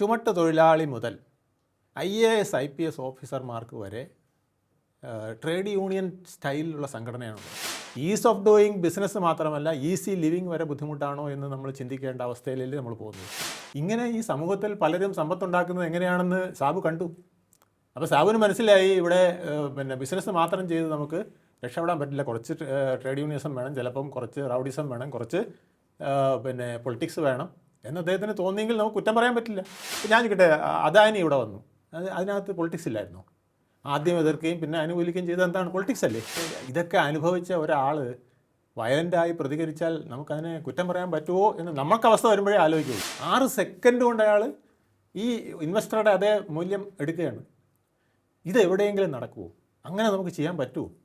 ചുമട്ട് തൊഴിലാളി മുതൽ I A S I P S ഓഫീസർമാർക്ക് വരെ ട്രേഡ് യൂണിയൻ സ്റ്റൈലിലുള്ള സംഘടനയാണ്. ഈസ് ഓഫ് ഡൂയിങ് ബിസിനസ് മാത്രമല്ല ഈസി ലിവിങ് വരെ ബുദ്ധിമുട്ടാണോ എന്ന് നമ്മൾ ചിന്തിക്കേണ്ട അവസ്ഥയിലല്ലേ നമ്മൾ പോകുന്നത്. ഇങ്ങനെ ഈ സമൂഹത്തിൽ പലരും സമ്പത്തുണ്ടാക്കുന്നത് എങ്ങനെയാണെന്ന് സാബു കണ്ടു. അപ്പോൾ സാബുവിന് മനസ്സിലായി ഇവിടെ പിന്നെ ബിസിനസ് മാത്രം ചെയ്ത് നമുക്ക് രക്ഷപ്പെടാൻ പറ്റില്ല. കുറച്ച് ട്രേഡ് യൂണിയനിസം വേണം ചിലപ്പം കുറച്ച് റൗഡിസം വേണം കുറച്ച് പിന്നെ പൊളിറ്റിക്സ് വേണം. എന്ന് അദ്ദേഹത്തിന് തോന്നിയെങ്കിൽ നമുക്ക് കുറ്റം പറയാൻ പറ്റില്ല. ഞാൻ കിട്ടെ അദാനി ഇവിടെ വന്നു. അത് അതിനകത്ത് പൊളിറ്റിക്സ് ഇല്ലായിരുന്നു. ആദ്യം എതിർക്കുകയും പിന്നെ അനുകൂലിക്കുകയും ചെയ്തത് എന്താണ്? പൊളിറ്റിക്സ് അല്ലേ? ഇതൊക്കെ അനുഭവിച്ച ഒരാൾ വയലന്റായി പ്രതികരിച്ചാൽ നമുക്കതിനെ കുറ്റം പറയാൻ പറ്റുമോ എന്ന് നമുക്ക് അവസ്ഥ വരുമ്പോഴേ ആലോചിക്കൂ. ആറ് സെക്കൻഡ് കൊണ്ട് അയാൾ ഈ ഇൻവെസ്റ്ററുടെ അതേ മൂല്യം എടുക്കുകയാണ്. ഇത് എവിടെയെങ്കിലും നടക്കുമോ അങ്ങനെ നമുക്ക് ചെയ്യാൻ പറ്റുമോ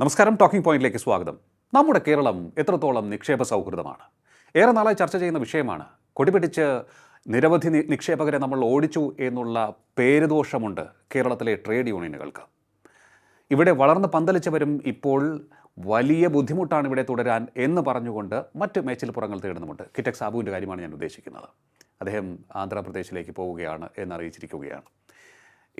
നമസ്കാരം ടോക്കിംഗ് പോയിന്റിലേക്ക് സ്വാഗതം. നമ്മുടെ കേരളം എത്രത്തോളം നിക്ഷേപ സൗഹൃദമാണ്? ഏറെ നാളായി ചർച്ച ചെയ്യുന്ന വിഷയമാണ് കൊടിപിടിച്ച് നിരവധി നിക്ഷേപകരെ നമ്മൾ ഓടിച്ചു എന്നുള്ള പേരുദോഷമുണ്ട് കേരളത്തിലെ ട്രേഡ് യൂണിയനുകൾക്ക് ഇവിടെ വളർന്ന് പന്തലിച്ചവരും ഇപ്പോൾ വലിയ ബുദ്ധിമുട്ടാണ് ഇവിടെ തുടരാൻ എന്ന് പറഞ്ഞുകൊണ്ട് മറ്റ് മേച്ചിൽപ്പുറങ്ങൾ തേടുന്നുമുണ്ട്. കിറ്റക് സാബുവിന്റെ കാര്യമാണ് ഞാൻ ഉദ്ദേശിക്കുന്നത്. അദ്ദേഹം ആന്ധ്രാപ്രദേശിലേക്ക് പോവുകയാണ് എന്നറിയിച്ചിരിക്കുകയാണ്.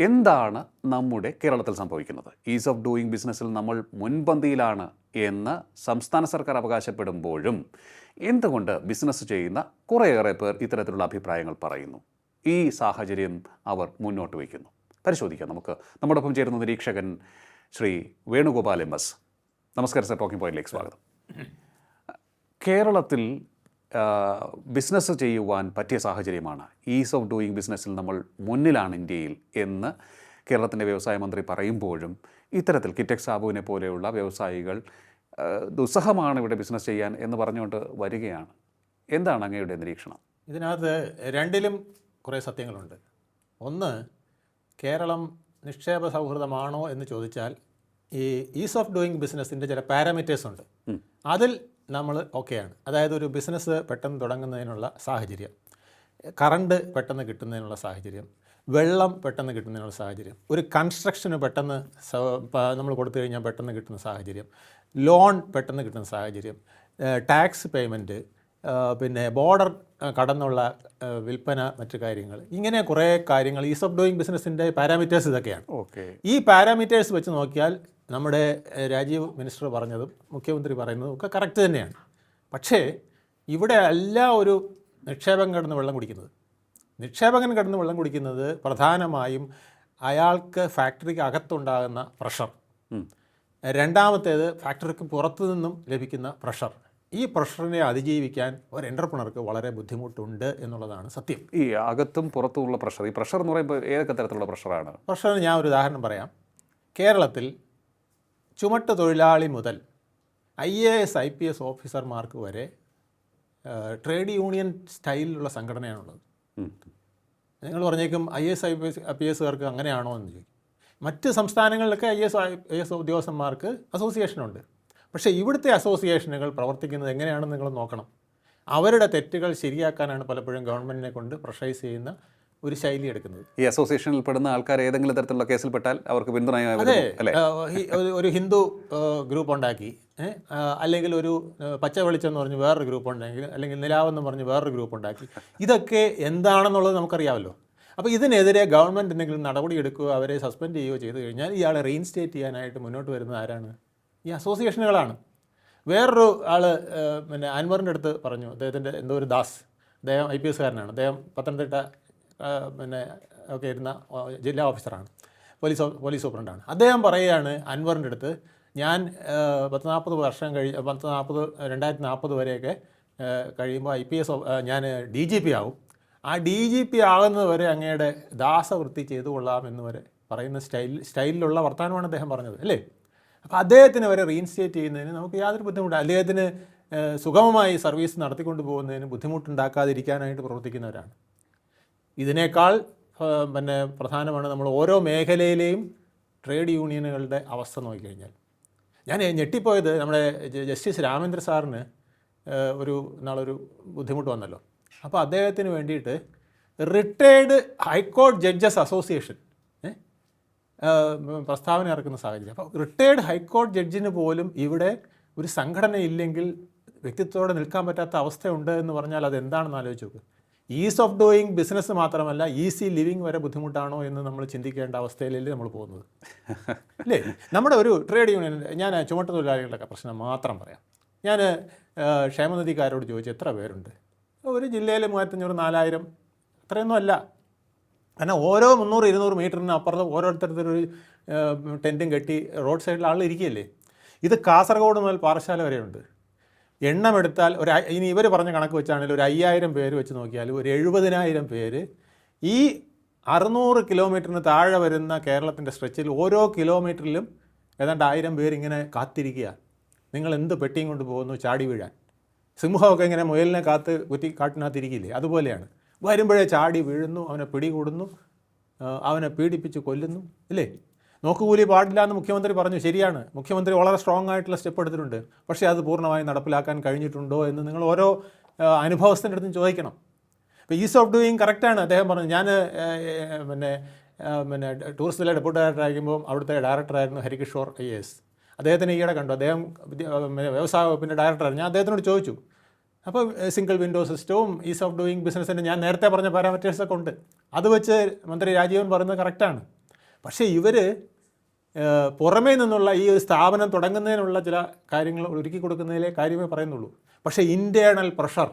എന്താണ് നമ്മുടെ കേരളത്തിൽ സംഭവിക്കുന്നത്? ഈസ് ഓഫ് ഡൂയിങ് ബിസിനസ്സിൽ നമ്മൾ മുൻപന്തിയിലാണ് എന്ന് സംസ്ഥാന സർക്കാർ അവകാശപ്പെടുമ്പോഴും എന്തുകൊണ്ട് ബിസിനസ് ചെയ്യുന്ന കുറേയേറെ പേർ ഇത്തരത്തിലുള്ള അഭിപ്രായങ്ങൾ പറയുന്നു? ഈ സാഹചര്യം അവർ മുന്നോട്ട് വയ്ക്കുന്നു. പരിശോധിക്കാം നമുക്ക്. നമ്മോടൊപ്പം ചേരുന്ന നിരീക്ഷകൻ ശ്രീ വേണുഗോപാൽ എം എസ്. നമസ്കാരം സർ. ടോക്കിംഗ് പോയിന്റിലേക്ക് സ്വാഗതം. കേരളത്തിൽ ബിസിനസ് ചെയ്യുവാൻ പറ്റിയ സാഹചര്യമാണ്. ഈസ് ഓഫ് ഡൂയിങ് ബിസിനസ്സിൽ നമ്മൾ മുന്നിലാണ് ഇന്ത്യയിൽ എന്ന് കേരളത്തിന്റെ വ്യവസായ മന്ത്രി പറയുമ്പോഴും ഇത്തരത്തിൽ കിറ്റക് സാബുവിനെ പോലെയുള്ള വ്യവസായികൾ ദുസ്സഹമാണ് ഇവിടെ ബിസിനസ് ചെയ്യാൻ എന്ന് പറഞ്ഞുകൊണ്ട് വരികയാണ്. എന്താണ് അങ്ങയുടെ നിരീക്ഷണം? ഇതിനകത്ത് രണ്ടിലും കുറേ സത്യങ്ങളുണ്ട്. ഒന്ന് കേരളം നിക്ഷേപ സൗഹൃദമാണോ എന്ന് ചോദിച്ചാൽ ഈ ഈസ് ഓഫ് ഡൂയിങ് ബിസിനസ്സിന്റെ ചില പാരാമീറ്റേഴ്സ് ഉണ്ട്. അതിൽ നമ്മൾ ഓക്കെയാണ്. അതായത് ഒരു ബിസിനസ് പെട്ടെന്ന് തുടങ്ങുന്നതിനുള്ള സാഹചര്യം. കറണ്ട് പെട്ടെന്ന് കിട്ടുന്നതിനുള്ള സാഹചര്യം. വെള്ളം പെട്ടെന്ന് കിട്ടുന്നതിനുള്ള സാഹചര്യം. ഒരു കൺസ്ട്രക്ഷന് പെട്ടെന്ന് നമ്മൾ കൊടുത്തു കഴിഞ്ഞാൽ പെട്ടെന്ന് കിട്ടുന്ന സാഹചര്യം. ലോൺ പെട്ടെന്ന് കിട്ടുന്ന സാഹചര്യം. ടാക്സ് പേയ്മെന്റ് പിന്നെ ബോർഡർ കടന്നുള്ള വിൽപ്പന മറ്റു കാര്യങ്ങൾ. ഇങ്ങനെ കുറേ കാര്യങ്ങൾ ഈസ് ഓഫ് ഡൂയിങ് ബിസിനസ്സിന്റെ പാരാമീറ്റേഴ്സ് ഇതൊക്കെയാണ്. ഓക്കെ. ഈ പാരാമീറ്റേഴ്സ് വെച്ച് നോക്കിയാൽ നമ്മുടെ രാജീവ് മിനിസ്റ്റർ പറഞ്ഞതും മുഖ്യമന്ത്രി പറയുന്നതും ഒക്കെ കറക്റ്റ് തന്നെയാണ്. പക്ഷേ ഇവിടെ അല്ല ഒരു നിക്ഷേപം കിടന്ന് വെള്ളം കുടിക്കുന്നത്. നിക്ഷേപകൻ കിടന്ന് വെള്ളം കുടിക്കുന്നത് പ്രധാനമായും അയാൾക്ക് ഫാക്ടറിക്ക് അകത്തുണ്ടാകുന്ന പ്രഷർ. രണ്ടാമത്തേത് ഫാക്ടറിക്ക് പുറത്തു നിന്നും ലഭിക്കുന്ന പ്രഷർ. ഈ പ്രഷറിനെ അതിജീവിക്കാൻ ഒരു എന്റർപ്രണർക്ക് വളരെ ബുദ്ധിമുട്ടുണ്ട് എന്നുള്ളതാണ് സത്യം. ഈ അകത്തും പുറത്തുമുള്ള പ്രഷർ ഈ പ്രഷർ എന്ന് പറയുമ്പോൾ ഏതൊക്കെ തരത്തിലുള്ള പ്രഷറാണ്? പ്രഷറിന് ഞാൻ ഒരു ഉദാഹരണം പറയാം. കേരളത്തിൽ ചുമട്ട് തൊഴിലാളി മുതൽ I A S I P S ഓഫീസർമാർക്ക് വരെ ട്രേഡ് യൂണിയൻ സ്റ്റൈലിലുള്ള സംഘടനയാണുള്ളത്. നിങ്ങൾ പറഞ്ഞേക്കും I S I P S I P എസുകാർക്ക് അങ്ങനെയാണോ എന്ന് ചോദിക്കും. മറ്റ് സംസ്ഥാനങ്ങളിലൊക്കെ ഐ എസ് ഐ എസ് ഉദ്യോഗസ്ഥന്മാർക്ക് അസോസിയേഷനുണ്ട് പക്ഷേ ഇവിടുത്തെ അസോസിയേഷനുകൾ പ്രവർത്തിക്കുന്നത് എങ്ങനെയാണെന്ന് നിങ്ങൾ നോക്കണം. അവരുടെ തെറ്റുകൾ ശരിയാക്കാനാണ് പലപ്പോഴും ഗവൺമെന്റിനെ കൊണ്ട് പ്രഷൈസ് ചെയ്യുന്ന ഒരു ശൈലി എടുക്കുന്നത്. ഈ അസോസിയേഷനിൽ പെടുന്ന ആൾക്കാർ ഏതെങ്കിലും തരത്തിലുള്ള കേസിൽപ്പെട്ടാൽ അവർക്ക് പിന്തുണ അതെ. ഒരു ഹിന്ദു ഗ്രൂപ്പ് ഉണ്ടാക്കി അല്ലെങ്കിൽ ഒരു പച്ച വെളിച്ചം എന്ന് പറഞ്ഞ് വേറൊരു ഗ്രൂപ്പ് ഉണ്ടെങ്കിൽ അല്ലെങ്കിൽ നിലാവെന്ന് പറഞ്ഞ് വേറൊരു ഗ്രൂപ്പ് ഉണ്ടാക്കി ഇതൊക്കെ എന്താണെന്നുള്ളത് നമുക്കറിയാമല്ലോ. അപ്പോൾ ഇതിനെതിരെ ഗവൺമെന്റ് എന്തെങ്കിലും നടപടി എടുക്കുകയോ അവരെ സസ്പെൻഡ് ചെയ്യുകയോ ചെയ്തു കഴിഞ്ഞാൽ ഇയാളെ റീഇൻസ്റ്റേറ്റ് ചെയ്യാനായിട്ട് മുന്നോട്ട് വരുന്നത് ആരാണ്? ഈ അസോസിയേഷനുകളാണ്. വേറൊരു ആൾ പിന്നെ അൻവറിന്റെ അടുത്ത് പറഞ്ഞു. അദ്ദേഹത്തിന്റെ എന്തോ ഒരു ദാസ്. അദ്ദേഹം ഐ പി എസ്കാരനാണ് അദ്ദേഹം പത്തനംതിട്ട പിന്നെ ഒക്കെ ഇരുന്ന ജില്ലാ ഓഫീസറാണ്. പോലീസ് പോലീസ് സൂപ്രണ്ടാണ്. അദ്ദേഹം പറയുകയാണ് അൻവറിന്റെ അടുത്ത് ഞാൻ പത്ത് നാൽപ്പത് വർഷം കഴി പത്ത് നാൽപ്പത് രണ്ടായിരത്തി നാൽപ്പത് വരെയൊക്കെ കഴിയുമ്പോൾ ഐ പി എസ് ഞാൻ ഡി ജി പി ആവും. ആ ഡി ജി പി ആകുന്നത് വരെ അങ്ങയുടെ ദാസവൃത്തി ചെയ്തു കൊള്ളാം എന്ന് വരെ പറയുന്ന സ്റ്റൈൽ സ്റ്റൈലിലുള്ള വർത്തമാനമാണ് അദ്ദേഹം പറഞ്ഞത് അല്ലേ? അപ്പോൾ അദ്ദേഹത്തിന് വരെ റീഇൻസ്റ്റേറ്റ് ചെയ്യുന്നതിന് നമുക്ക് യാതൊരു ബുദ്ധിമുട്ട് അദ്ദേഹത്തിന് സുഗമമായി സർവീസ് നടത്തിക്കൊണ്ട് പോകുന്നതിന് ബുദ്ധിമുട്ടുണ്ടാക്കാതിരിക്കാനായിട്ട് പ്രവർത്തിക്കുന്നവരാണ്. ഇതിനേക്കാൾ പിന്നെ പ്രധാനമാണ് നമ്മൾ ഓരോ മേഖലയിലെയും ട്രേഡ് യൂണിയനുകളുടെ അവസ്ഥ നോക്കിക്കഴിഞ്ഞാൽ. ഞാൻ ഞെട്ടിപ്പോയത് നമ്മുടെ ജസ്റ്റിസ് രാമേന്ദ്ര സാറിന് ഒരു നാളൊരു ബുദ്ധിമുട്ട് വന്നല്ലോ. അപ്പോൾ അദ്ദേഹത്തിന് വേണ്ടിയിട്ട് റിട്ടയേർഡ് ഹൈക്കോർട്ട് ജഡ്ജസ് അസോസിയേഷൻ പ്രസ്താവന ഇറക്കുന്ന സാഹചര്യം. അപ്പോൾ റിട്ടയേർഡ് ഹൈക്കോടതി ജഡ്ജിന് പോലും ഇവിടെ ഒരു സംഘടന ഇല്ലെങ്കിൽ വ്യക്തിത്വത്തോടെ നിൽക്കാൻ പറ്റാത്ത അവസ്ഥയുണ്ട് എന്ന് പറഞ്ഞാൽ അത് എന്താണെന്ന് ആലോചിച്ച് നോക്ക്. ഈസ് ഓഫ് ഡൂയിങ് ബിസിനസ് മാത്രമല്ല ഈസി ലിവിങ് വരെ ബുദ്ധിമുട്ടാണോ എന്ന് നമ്മൾ ചിന്തിക്കേണ്ട അവസ്ഥയിലല്ലേ നമ്മൾ പോകുന്നത്. അല്ലേ? നമ്മുടെ ഒരു ട്രേഡ് യൂണിയൻ ഞാൻ ചുമട്ട തൊഴിലാളികളുടെ പ്രശ്നം മാത്രം പറയാം. ഞാൻ ക്ഷേമനിധിക്കാരോട് ചോദിച്ചു എത്ര പേരുണ്ട്? ഒരു ജില്ലയിൽ മൂവായിരത്തഞ്ഞൂറ് നാലായിരം അത്രയൊന്നും അല്ല. കാരണം ഓരോ മുന്നൂറ് ഇരുന്നൂറ് മീറ്ററിന് അപ്പുറത്ത് ഓരോരുത്തരത്തൊരു ടെന്റും കെട്ടി റോഡ് സൈഡിൽ ആൾ ഇത് കാസർഗോഡ് മുതൽ പാറശാല വരെയുണ്ട്. എണ്ണമെടുത്താൽ ഒരു ഇനി ഇവർ പറഞ്ഞ കണക്ക് വെച്ചാണെങ്കിൽ ഒരു അയ്യായിരം പേര് വെച്ച് നോക്കിയാൽ ഒരു എഴുപതിനായിരം പേര് ഈ അറുന്നൂറ് കിലോമീറ്ററിന് താഴെ വരുന്ന കേരളത്തിന്റെ സ്ട്രെച്ചിൽ ഓരോ കിലോമീറ്ററിലും ഏതാണ്ട് ആയിരം പേരിങ്ങനെ കാത്തിരിക്കുക. നിങ്ങൾ എന്ത് പെട്ടിയും കൊണ്ട് പോകുന്നു ചാടി വീഴാൻ. സിംഹമൊക്കെ ഇങ്ങനെ മുയലിനെ കാത്ത് കുറ്റി കാട്ടിനകത്തിരിക്കില്ലേ അതുപോലെയാണ്. വരുമ്പോഴേ ചാടി വീഴുന്നു അവനെ പിടികൂടുന്നു അവനെ പീഡിപ്പിച്ച് കൊല്ലുന്നു അല്ലേ നോക്കുകൂലി പാടില്ല എന്ന് മുഖ്യമന്ത്രി പറഞ്ഞു. ശരിയാണ്. മുഖ്യമന്ത്രി വളരെ സ്ട്രോങ് ആയിട്ടുള്ള സ്റ്റെപ്പ് എടുത്തിട്ടുണ്ട്. പക്ഷേ അത് പൂർണമായും നടപ്പിലാക്കാൻ കഴിഞ്ഞിട്ടുണ്ടോ എന്ന് നിങ്ങൾ ഓരോ അനുഭവസ്ഥന്റെ അടുത്തും ചോദിക്കണം. ഇപ്പോൾ ഈസ് ഓഫ് ഡൂയിങ് കറക്റ്റാണ് അദ്ദേഹം പറഞ്ഞു ഞാൻ പിന്നെ പിന്നെ ടൂറിസത്തിലെ ഡെപ്യൂട്ടി ഡയറക്ടർ ആയിരിക്കുമ്പോൾ അവിടുത്തെ ഡയറക്ടറായിരുന്നു ഹരികിഷോർ ഐ എസ്. അദ്ദേഹത്തിന് ഈയിടെ കണ്ടു. അദ്ദേഹം വ്യവസായ വകുപ്പിന്റെ ഡയറക്ടറായിരുന്നു ഞാൻ അദ്ദേഹത്തിനോട് ചോദിച്ചു അപ്പോൾ സിംഗിൾ വിൻഡോ സിസ്റ്റവും ഈസ് ഓഫ് ഡൂയിങ് ബിസിനസ്സിന്റെ ഞാൻ നേരത്തെ പറഞ്ഞ പാരാമീറ്റേഴ്സൊക്കെ ഉണ്ട്. അത് വെച്ച് മന്ത്രി രാജീവൻ പറയുന്നത് കറക്റ്റാണ് പക്ഷേ ഇവർ പുറമേ നിന്നുള്ള ഈ സ്ഥാപനം തുടങ്ങുന്നതിനുള്ള ചില കാര്യങ്ങൾ ഒരുക്കി കൊടുക്കുന്നതിലെ കാര്യമേ പറയുന്നുള്ളൂ. പക്ഷേ ഇന്റേണൽ പ്രഷർ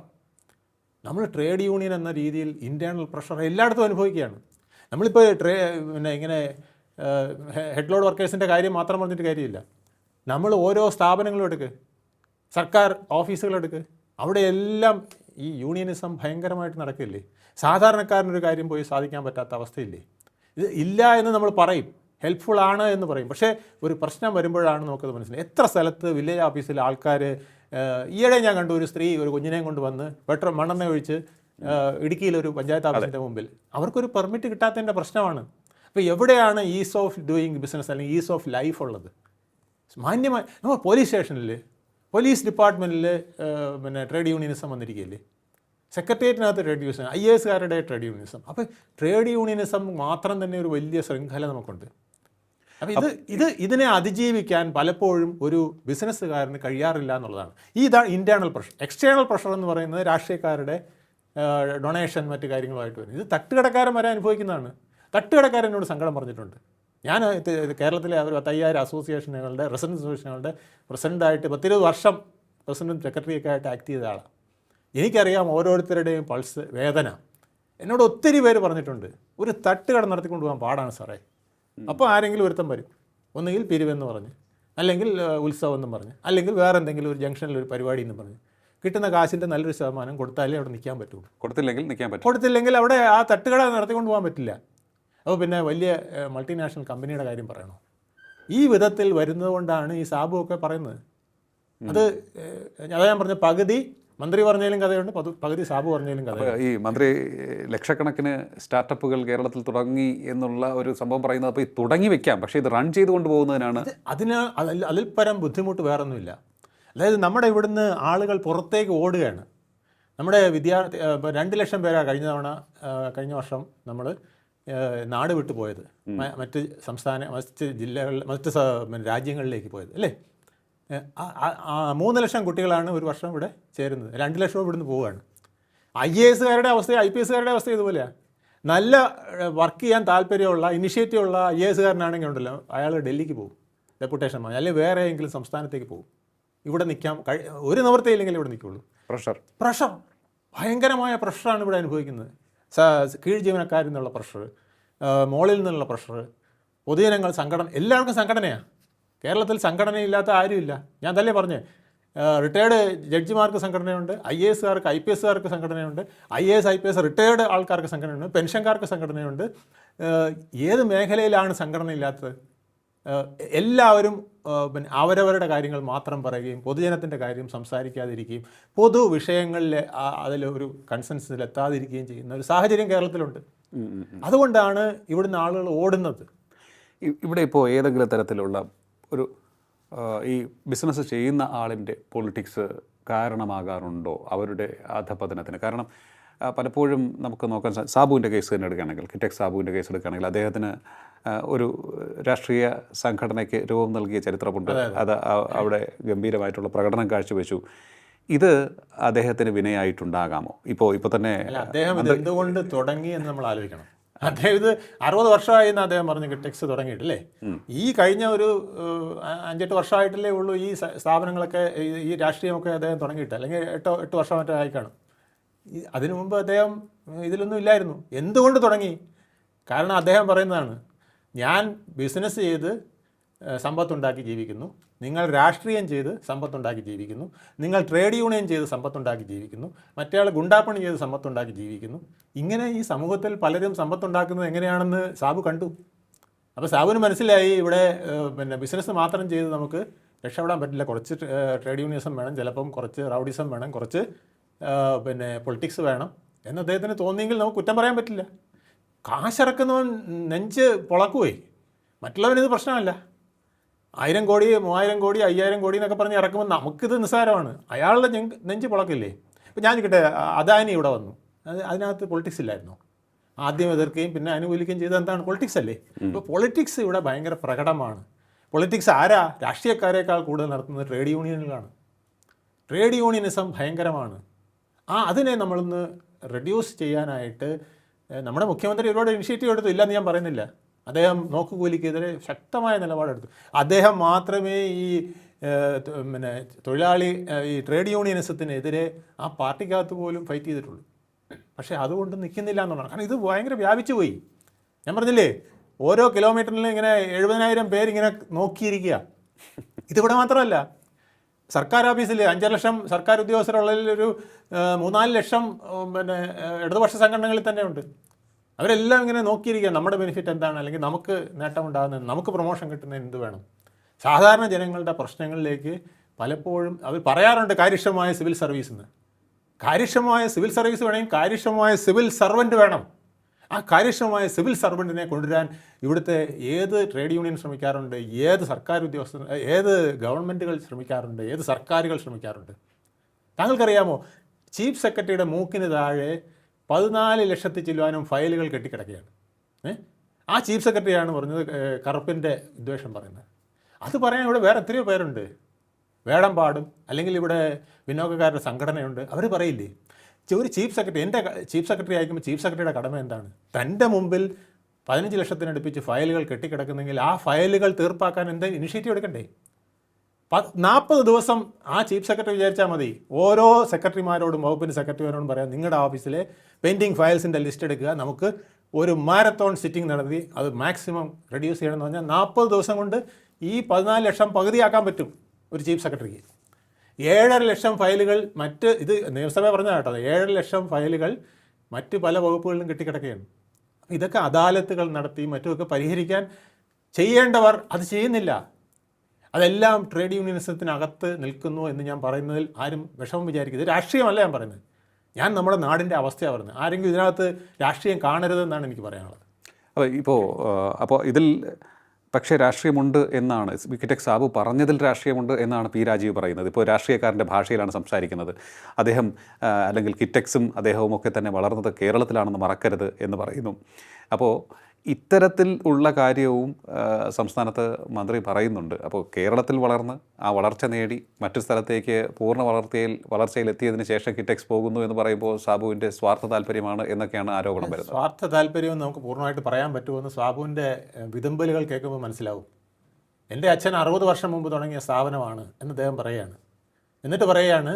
നമ്മൾ ട്രേഡ് യൂണിയൻ എന്ന രീതിയിൽ ഇന്റേണൽ പ്രഷർ എല്ലായിടത്തും അനുഭവിക്കുകയാണ്. നമ്മളിപ്പോൾ ട്രേ പിന്നെ ഇങ്ങനെ ഹെഡ് ലോഡ് വർക്കേഴ്സിന്റെ കാര്യം മാത്രം പറഞ്ഞിട്ട് കാര്യമില്ല. നമ്മൾ ഓരോ സ്ഥാപനങ്ങളും എടുക്കുക സർക്കാർ ഓഫീസുകളെടുക്കുക എല്ലാം ഈ യൂണിയനിസം ഭയങ്കരമായിട്ട് നടക്കില്ലേ? സാധാരണക്കാരനൊരു കാര്യം പോയി സാധിക്കാൻ പറ്റാത്ത അവസ്ഥയില്ലേ? ഇത് ഇല്ല എന്ന് നമ്മൾ പറയും. ഹെൽപ്ഫുൾ ആണ് എന്ന് പറയും. പക്ഷേ ഒരു പ്രശ്നം വരുമ്പോഴാണ് നമുക്കത് മനസ്സിലായി. എത്ര സ്ഥലത്ത് വില്ലേജ് ഓഫീസിൽ ആൾക്കാർ ഈയിടെ ഞാൻ കണ്ടു ഒരു സ്ത്രീ ഒരു കുഞ്ഞിനെയും കൊണ്ട് വന്ന് പെട്രോൾ മണ്ണെണ്ണ ഒഴിച്ച് ഇടുക്കിയിലൊരു പഞ്ചായത്ത് ഓഫീസിന്റെ മുമ്പിൽ. അവർക്കൊരു പെർമിറ്റ് കിട്ടാത്തതിന്റെ പ്രശ്നമാണ്. അപ്പോൾ എവിടെയാണ് ഈസ് ഓഫ് ഡൂയിങ് ബിസിനസ് അല്ലെങ്കിൽ ഈസ് ഓഫ് ലൈഫ് ഉള്ളത്? മാന്യമായി നമ്മൾ പോലീസ് സ്റ്റേഷനിൽ പോലീസ് ഡിപ്പാർട്ട്മെന്റിൽ പിന്നെ ട്രേഡ് യൂണിയനിസം വന്നിരിക്കുകയല്ലേ? സെക്രട്ടേറിയറ്റിനകത്ത് ട്രേഡ് യൂണിയൻ ഐ എ എസ്കാരുടെ ട്രേഡ് യൂണിയനിസം. അപ്പോൾ ട്രേഡ് യൂണിയനിസം മാത്രം തന്നെ ഒരു വലിയ ശൃംഖല നമുക്കുണ്ട്. അപ്പോൾ ഇത് ഇത് ഇതിനെ അതിജീവിക്കാൻ പലപ്പോഴും ഒരു ബിസിനസ്സുകാരന് കഴിയാറില്ല എന്നുള്ളതാണ്. ഈ ഇതാണ് ഇന്റേർണൽ പ്രഷർ എക്സ്റ്റേണൽ പ്രഷർ എന്ന് പറയുന്നത് രാഷ്ട്രീയക്കാരുടെ ഡൊണേഷൻ മറ്റു കാര്യങ്ങളുമായിട്ട് വരുന്നത്. ഇത് തട്ടുകടക്കാരൻ വരെ അനുഭവിക്കുന്നതാണ്. തട്ടുകടക്കാരനോട് സങ്കടം പറഞ്ഞിട്ടുണ്ട്. ഞാൻ കേരളത്തിലെ ഒരു പത്തയ്യായിരം അസോസിയേഷനുകളുടെ റെസിഡൻസ് അസോസിയേഷനുകളുടെ പ്രസിഡന്റായിട്ട് പത്തിരുപത് വർഷം പ്രസിഡന്റ് സെക്രട്ടറിയൊക്കെ ആയിട്ട് ആക്ട് ചെയ്ത ആളാണ് എനിക്കറിയാം ഓരോരുത്തരുടെയും പൾസ് വേദന. എന്നോട് ഒത്തിരി പേര് പറഞ്ഞിട്ടുണ്ട് ഒരു തട്ടുകട നടത്തിക്കൊണ്ട് പോകാൻ പാടാണ് സാറേ. അപ്പോൾ ആരെങ്കിലും ഒരുത്തം വരും. ഒന്നുകിൽ പിരിവെന്ന് പറഞ്ഞ് അല്ലെങ്കിൽ ഉത്സവം എന്നും പറഞ്ഞ് അല്ലെങ്കിൽ വേറെ എന്തെങ്കിലും ഒരു ജംഗ്ഷനിൽ ഒരു പരിപാടി എന്ന് പറഞ്ഞ്. കിട്ടുന്ന കാശിന്റെ നല്ലൊരു ശതമാനം കൊടുത്താലേ അവിടെ നിൽക്കാൻ പറ്റുള്ളൂ. കൊടുത്തില്ലെങ്കിൽ നിൽക്കാൻ പറ്റും. കൊടുത്തില്ലെങ്കിൽ അവിടെ ആ തട്ടുകട നടത്തിക്കൊണ്ട് പോകാൻ പറ്റില്ല. അപ്പോൾ പിന്നെ വലിയ മൾട്ടിനാഷണൽ കമ്പനിയുടെ കാര്യം പറയണോ? ഈ വിധത്തിൽ വരുന്നത് കൊണ്ടാണ് ഈ സാബു ഒക്കെ പറയുന്നത്. അത് അതാ ഞാൻ പറഞ്ഞ പകുതി മന്ത്രി പറഞ്ഞാലും കഥയുണ്ട് പകുതി സാബു പറഞ്ഞാലും കഥയുണ്ട്. ഈ മന്ത്രി ലക്ഷക്കണക്കിന് സ്റ്റാർട്ടപ്പുകൾ കേരളത്തിൽ തുടങ്ങി എന്നുള്ള ഒരു സംഭവം പറയുന്നത് അപ്പോൾ ഈ തുടങ്ങി വെക്കാം. പക്ഷേ ഇത് റൺ ചെയ്ത് കൊണ്ടുപോകുന്നതിനാണ് അത് അതിന് അതിൽ പരം ബുദ്ധിമുട്ട് വേറൊന്നുമില്ല. അതായത് നമ്മുടെ ഇവിടുന്ന് ആളുകൾ പുറത്തേക്ക് ഓടുകയാണ്. നമ്മുടെ വിദ്യാർത്ഥി രണ്ട് ലക്ഷം പേരാണ് കഴിഞ്ഞ തവണ കഴിഞ്ഞ വർഷം നമ്മൾ നാട് വിട്ടു പോയത്. മറ്റ് സംസ്ഥാന മറ്റ് ജില്ലകളിൽ മറ്റ് രാജ്യങ്ങളിലേക്ക് പോയത് അല്ലേ? മൂന്ന് ലക്ഷം കുട്ടികളാണ് ഒരു വർഷം ഇവിടെ ചേരുന്നത്. രണ്ട് ലക്ഷം ഇവിടുന്ന് പോവുകയാണ്. ഐ എ എസുകാരുടെ അവസ്ഥ ഐ പി എസുകാരുടെ അവസ്ഥ ഇതുപോലെയാണ് നല്ല വർക്ക് ചെയ്യാൻ താല്പര്യമുള്ള ഇനിഷ്യേറ്റീവ് ഉള്ള ഐ എ എസുകാരനാണെങ്കിൽ ഉണ്ടല്ലോ അയാൾ ഡൽഹിക്ക് പോകും. ഡെപ്യൂട്ടേഷൻ മതി അല്ലെങ്കിൽ വേറെ ഏതെങ്കിലും സംസ്ഥാനത്തേക്ക് പോകും. ഇവിടെ നിൽക്കാം കഴി ഒരു നിവൃത്തിയില്ലെങ്കിൽ ഇവിടെ നിൽക്കുള്ളൂ. പ്രഷർ പ്രഷർ ഭയങ്കരമായ പ്രഷറാണ് ഇവിടെ അനുഭവിക്കുന്നത്. കീഴ് ജീവനക്കാരിൽ നിന്നുള്ള പ്രഷർ മോളിൽ നിന്നുള്ള പ്രഷർ പൊതുജനങ്ങൾ സംഘടന എല്ലാവർക്കും സംഘടനയാണ് കേരളത്തിൽ സംഘടനയില്ലാത്ത ആരുമില്ല. ഞാൻ തന്നെ പറഞ്ഞു റിട്ടയേർഡ് ജഡ്ജിമാർക്ക് സംഘടനയുണ്ട് ഐ എ എസുകാർക്ക് ഐ പി എസുകാർക്ക് സംഘടനയുണ്ട് I A S I P S retired ആൾക്കാർക്ക് സംഘടനയുണ്ട് പെൻഷൻകാർക്ക് സംഘടനയുണ്ട്. ഏത് മേഖലയിലാണ് സംഘടന ഇല്ലാത്തത് ഏഹ് എല്ലാവരും പിന്നെ അവരവരുടെ കാര്യങ്ങൾ മാത്രം പറയുകയും പൊതുജനത്തിന്റെ കാര്യം സംസാരിക്കാതിരിക്കുകയും പൊതു വിഷയങ്ങളിൽ അതിൽ ഒരു കൺസെൻസസിൽ എത്താതിരിക്കുകയും ചെയ്യുന്ന ഒരു സാഹചര്യം കേരളത്തിലുണ്ട്. അതുകൊണ്ടാണ് ഇവിടുന്ന് ആളുകൾ ഓടുന്നത്. ഇവിടെ ഇപ്പോൾ ഏതെങ്കിലും തരത്തിലുള്ള ഒരു ഈ ബിസിനസ് ചെയ്യുന്ന ആളിന്റെ പൊളിറ്റിക്സ് കാരണമാകാറുണ്ടോ അവരുടെ അധപതനത്തിന്? കാരണം പലപ്പോഴും നമുക്ക് നോക്കാൻ സാബുവിന്റെ കേസ് തന്നെ എടുക്കുകയാണെങ്കിൽ കിറ്റക് സാബുവിന്റെ കേസ് എടുക്കുകയാണെങ്കിൽ അദ്ദേഹത്തിന് ഒരു രാഷ്ട്രീയ സംഘടനയ്ക്ക് രൂപം നൽകിയ ചരിത്രമുണ്ട്. അത് അവിടെ ഗംഭീരമായിട്ടുള്ള പ്രകടനം കാഴ്ചവെച്ചു. ഇത് അദ്ദേഹത്തിന് വിനയായിട്ടുണ്ടാകാമോ? ഇപ്പോൾ ഇപ്പോൾ തന്നെ അല്ല അദ്ദേഹം ഇത് എന്തുകൊണ്ട് തുടങ്ങി എന്ന് നമ്മൾ ആലോചിക്കണം. അദ്ദേഹം ഇത് അറുപത് വർഷമായി എന്ന് അദ്ദേഹം പറഞ്ഞു കിറ്റക്സ് തുടങ്ങിയിട്ടില്ലേ? ഈ കഴിഞ്ഞ ഒരു അഞ്ചെട്ട് വർഷമായിട്ടല്ലേ ഉള്ളൂ ഈ സ്ഥാപനങ്ങളൊക്കെ ഈ- രാഷ്ട്രീയമൊക്കെ അദ്ദേഹം തുടങ്ങിയിട്ട്. അല്ലെങ്കിൽ എട്ടോ എട്ട് വർഷം മറ്റോ ആയിക്കാണും അതിനു മുമ്പ് അദ്ദേഹം ഇതിലൊന്നും ഇല്ലായിരുന്നു. എന്തുകൊണ്ട് തുടങ്ങി? കാരണം അദ്ദേഹം പറയുന്നതാണ് ഞാൻ ബിസിനസ് ചെയ്ത് സമ്പത്തുണ്ടാക്കി ജീവിക്കുന്നു. നിങ്ങൾ രാഷ്ട്രീയം ചെയ്ത് സമ്പത്തുണ്ടാക്കി ജീവിക്കുന്നു. നിങ്ങൾ ട്രേഡ് യൂണിയൻ ചെയ്ത് സമ്പത്തുണ്ടാക്കി ജീവിക്കുന്നു. മറ്റേയാൾ ഗുണ്ടാപ്പണി ചെയ്ത് സമ്പത്തുണ്ടാക്കി ജീവിക്കുന്നു. ഇങ്ങനെ ഈ സമൂഹത്തിൽ പലരും സമ്പത്തുണ്ടാക്കുന്നത് എങ്ങനെയാണെന്ന് സാബു കണ്ടു. അപ്പോൾ സാബുവിന് മനസ്സിലായി ഇവിടെ പിന്നെ ബിസിനസ് മാത്രം ചെയ്ത് നമുക്ക് രക്ഷപ്പെടാൻ പറ്റില്ല. കുറച്ച് ട്രേഡ് യൂണിയനിസം വേണം. ചിലപ്പം കുറച്ച് റൗഡിസം വേണം. കുറച്ച് പിന്നെ പൊളിറ്റിക്സ് വേണം. എന്ന് അദ്ദേഹത്തിന് തോന്നിയെങ്കിൽ നമുക്ക് കുറ്റം പറയാൻ പറ്റില്ല. കാശിറക്കുന്നവൻ നെഞ്ച് പൊളക്കുവേ. മറ്റുള്ളവനിത് പ്രശ്നമല്ല. ആയിരം കോടി മൂവായിരം കോടി അയ്യായിരം കോടി എന്നൊക്കെ പറഞ്ഞ് ഇറക്കുമ്പോൾ നമുക്കിത് നിസ്സാരമാണ്. അയാളുടെ നെഞ്ച് നെഞ്ച് പൊളക്കില്ലേ? ഇപ്പം ഞാൻ കിട്ടെ അദാനി ഇവിടെ വന്നു. അത് അതിനകത്ത് പൊളിറ്റിക്സ് ഇല്ലായിരുന്നു. ആദ്യം എതിർക്കുകയും പിന്നെ അനുകൂലിക്കുകയും ചെയ്തത് എന്താണ്? പൊളിറ്റിക്സ് അല്ലേ? ഇപ്പോൾ പൊളിറ്റിക്സ് ഇവിടെ ഭയങ്കര പ്രകടമാണ്. പൊളിറ്റിക്സ് ആരാ? രാഷ്ട്രീയക്കാരേക്കാൾ കൂടുതൽ നടത്തുന്നത് ട്രേഡ് യൂണിയനുകളാണ് ട്രേഡ് യൂണിയനിസം ഭയങ്കരമാണ്. ആ അതിനെ നമ്മളൊന്ന് റെഡ്യൂസ് ചെയ്യാനായിട്ട് നമ്മുടെ മുഖ്യമന്ത്രി ഒരുപാട് ഇനിഷ്യേറ്റീവ് എടുത്തു. ഇല്ലെന്ന് ഞാൻ പറയുന്നില്ല. അദ്ദേഹം നോക്കുകൂലിക്കെതിരെ ശക്തമായ നിലപാടെടുത്തു. അദ്ദേഹം മാത്രമേ ഈ പിന്നെ തൊഴിലാളി ഈ ട്രേഡ് യൂണിയനിസത്തിനെതിരെ ആ പാർട്ടിക്കകത്ത് പോലും ഫൈറ്റ് ചെയ്തിട്ടുള്ളൂ. പക്ഷേ അതുകൊണ്ട് നിൽക്കുന്നില്ല എന്നുള്ളതാണ് കാരണം ഇത് ഭയങ്കര വ്യാപിച്ചു പോയി. ഞാൻ പറഞ്ഞില്ലേ ഓരോ കിലോമീറ്ററിലും ഇങ്ങനെ എഴുപതിനായിരം പേരിങ്ങനെ നോക്കിയിരിക്കുക. ഇതിവിടെ മാത്രമല്ല സർക്കാർ ഓഫീസിൽ അഞ്ചര ലക്ഷം സർക്കാർ ഉദ്യോഗസ്ഥരുള്ളതിൽ ഒരു മൂന്നാൽ ലക്ഷം പിന്നെ ഇടതുപക്ഷ സംഘടനകളിൽ തന്നെ ഉണ്ട്. അവരെല്ലാം ഇങ്ങനെ നോക്കിയിരിക്കുക നമ്മുടെ ബെനിഫിറ്റ് എന്താണ്? അല്ലെങ്കിൽ നമുക്ക് നേട്ടം ഉണ്ടാകുന്ന നമുക്ക് പ്രൊമോഷൻ കിട്ടുന്നതിന് എന്ത് വേണം? സാധാരണ ജനങ്ങളുടെ പ്രശ്നങ്ങളിലേക്ക് പലപ്പോഴും അവർ പറയാറുണ്ട് കാര്യക്ഷമമായ സിവിൽ സർവീസ് എന്ന്. കാര്യക്ഷമമായ സിവിൽ സർവീസ് വേണമെങ്കിൽ കാര്യക്ഷമമായ സിവിൽ സർവന്റ് വേണം. ആ കാര്യക്ഷമമായ സിവിൽ സർവന്റിനെ കൊണ്ടുവരാൻ ഇവിടുത്തെ ഏത് ട്രേഡ് യൂണിയൻ ശ്രമിക്കാറുണ്ട്? ഏത് സർക്കാർ ഉദ്യോഗസ്ഥർ ഏത് ഗവൺമെന്റുകൾ ശ്രമിക്കാറുണ്ട്? ഏത് സർക്കാരുകൾ ശ്രമിക്കാറുണ്ട്? താങ്കൾക്കറിയാമോ ചീഫ് സെക്രട്ടറിയുടെ മൂക്കിന് താഴെ പതിനാല് ലക്ഷത്തി ചില്ലുവാനും ഫയലുകൾ കെട്ടിക്കിടക്കുകയാണ്. ആ ചീഫ് സെക്രട്ടറിയാണ് പറഞ്ഞത് കറുപ്പിന്റെ ഉദ്വേഷം പറയുന്നത്. അത് പറയാൻ ഇവിടെ വേറെ എത്രയോ പേരുണ്ട്. വേടമ്പാടും അല്ലെങ്കിൽ ഇവിടെ വിനോദക്കാരുടെ സംഘടനയുണ്ട്. അവർ പറയില്ലേ? ഒരു ചീഫ് സെക്രട്ടറി എന്റെ ചീഫ് സെക്രട്ടറി ആയിരിക്കുമ്പോൾ ചീഫ് സെക്രട്ടറിയുടെ കടമ എന്താണ്? തന്റെ മുമ്പിൽ പതിനഞ്ച് ലക്ഷത്തിനടുപ്പിച്ച് ഫയലുകൾ കെട്ടിക്കിടക്കുന്നെങ്കിൽ ആ ഫയലുകൾ തീർപ്പാക്കാൻ എന്തെങ്കിലും ഇനിഷ്യേറ്റീവ് എടുക്കണ്ടേ? നാൽപ്പത് ദിവസം ആ ചീഫ് സെക്രട്ടറി വിചാരിച്ചാൽ മതി. ഓരോ സെക്രട്ടറിമാരോടും വകുപ്പിന്റെ സെക്രട്ടറിമാരോടും പറയാം നിങ്ങളുടെ ഓഫീസിലെ പെൻഡിങ് ഫയൽസിന്റെ ലിസ്റ്റ് എടുക്കുക. നമുക്ക് ഒരു മാരത്തോൺ സിറ്റിംഗ് നടത്തി അത് മാക്സിമം റെഡ്യൂസ് ചെയ്യണമെന്ന് പറഞ്ഞാൽ നാൽപ്പത് ദിവസം കൊണ്ട് ഈ പതിനാല് ലക്ഷം പകുതിയാക്കാൻ പറ്റും ഒരു ചീഫ് സെക്രട്ടറിക്ക്. ഏഴര ലക്ഷം ഫയലുകൾ മറ്റ് ഇത് നിയമസഭ പറഞ്ഞ കേട്ടോ ഏഴര ലക്ഷം ഫയലുകൾ മറ്റ് പല വകുപ്പുകളിലും കെട്ടിക്കിടക്കുകയാണ്. ഇതൊക്കെ അദാലത്തുകൾ നടത്തി മറ്റുമൊക്കെ പരിഹരിക്കാൻ ചെയ്യേണ്ടവർ അത് ചെയ്യുന്നില്ല. അതെല്ലാം ട്രേഡ് യൂണിയനിസത്തിനകത്ത് നിൽക്കുന്നു എന്ന് ഞാൻ പറയുന്നതിൽ ആരും വിഷമം വിചാരിക്കുന്നത് രാഷ്ട്രീയമല്ല ഞാൻ പറയുന്നത്. ഞാൻ നമ്മുടെ നാടിന്റെ അവസ്ഥയാണ് പറയുന്നത്. ആരെങ്കിലും ഇതിനകത്ത് രാഷ്ട്രീയം കാണരുതെന്നാണ് എനിക്ക് പറയാനുള്ളത്. അപ്പോൾ ഇപ്പോൾ അപ്പോൾ ഇതിൽ പക്ഷേ രാഷ്ട്രീയമുണ്ട് എന്നാണ്. വിക്കിടെക് സാബു പറഞ്ഞതിൽ രാഷ്ട്രീയമുണ്ട് എന്നാണ് പി രാജീവ് പറയുന്നത്. ഇപ്പോൾ രാഷ്ട്രീയക്കാരന്റെ ഭാഷയിലാണ് സംസാരിക്കുന്നത്. അദ്ദേഹം അല്ലെങ്കിൽ കിറ്റക്സും അദ്ദേഹവും ഒക്കെ തന്നെ വളർന്നത് കേരളത്തിലാണെന്ന് മറക്കരുത് എന്ന് പറയുന്നു. അപ്പോൾ ഇത്തരത്തിൽ ഉള്ള കാര്യവും സംസ്ഥാനത്ത് മന്ത്രി പറയുന്നുണ്ട്. അപ്പോൾ കേരളത്തിൽ വളർന്ന് ആ വളർച്ച നേടി മറ്റു സ്ഥലത്തേക്ക് പൂർണ വളർച്ചയിൽ എത്തിയതിന് ശേഷം കിറ്റെക്സ് പോകുന്നു എന്ന് പറയുമ്പോൾ സാബുവിന്റെ സ്വാർത്ഥ താല്പര്യമാണ് എന്നൊക്കെയാണ് ആരോപണം വരുന്നത്. സ്വാർത്ഥ താല്പര്യം നമുക്ക് പൂർണമായിട്ട് പറയാൻ പറ്റുമെന്ന് സാബുവിന്റെ വിതമ്പലുകൾ കേൾക്കുമ്പോൾ മനസ്സിലാവും. എന്റെ അച്ഛൻ അറുപത് വർഷം മുമ്പ് തുടങ്ങിയ സ്ഥാപനമാണ് എന്ന് അദ്ദേഹം പറയുകയാണ്. എന്നിട്ട് പറയുകയാണ്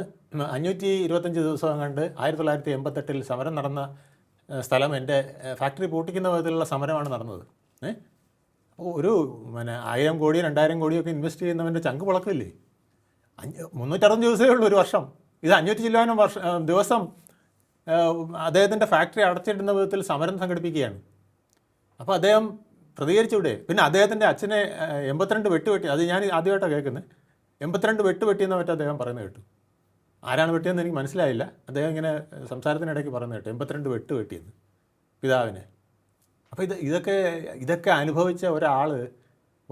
അഞ്ഞൂറ്റി ഇരുപത്തഞ്ച് ദിവസം കണ്ട് ആയിരത്തി തൊള്ളായിരത്തി എൺപത്തെട്ടിൽ സമരം നടന്ന സ്ഥലം എന്റെ ഫാക്ടറി പൂട്ടിക്കുന്ന വിധത്തിലുള്ള സമരമാണ് നടന്നത്. ഏഹ് അപ്പോൾ ഒരു പിന്നെ ആയിരം കോടി രണ്ടായിരം കോടിയൊക്കെ ഇൻവെസ്റ്റ് ചെയ്യുന്നവന്റെ ചങ്ക് പുളക്കില്ലേ? അഞ്ഞ് മുന്നൂറ്ററുപത് ദിവസമേ ഉള്ളൂ ഒരു വർഷം. ഇത് അഞ്ഞൂറ്റി ചില്ലാനും വർഷം ദിവസം അദ്ദേഹത്തിന്റെ ഫാക്ടറി അടച്ചിടുന്ന വിധത്തിൽ സമരം സംഘടിപ്പിക്കുകയാണ്. അപ്പോൾ അദ്ദേഹം പ്രതികരിച്ചൂടെ പിന്നെ അദ്ദേഹത്തിന്റെ അച്ഛനെ എൺപത്തിരണ്ട് വെട്ടുവെട്ടി അത് ഞാൻ ആദ്യമായിട്ടാണ് കേൾക്കുന്നത്. എൺപത്തിരണ്ട് വെട്ട് മറ്റേ അദ്ദേഹം പറയുന്നത് കേട്ടു. ആരാണ് വെട്ടിയെന്ന് എനിക്ക് മനസ്സിലായില്ല. അദ്ദേഹം ഇങ്ങനെ സംസാരത്തിനിടയ്ക്ക് പറഞ്ഞു കേട്ടോ. എൺപത്തിരണ്ട് വെട്ട് വെട്ടിയെന്ന്. പിതാവിനെ. അപ്പോൾ ഇത് ഇതൊക്കെ ഇതൊക്കെ അനുഭവിച്ച ഒരാൾ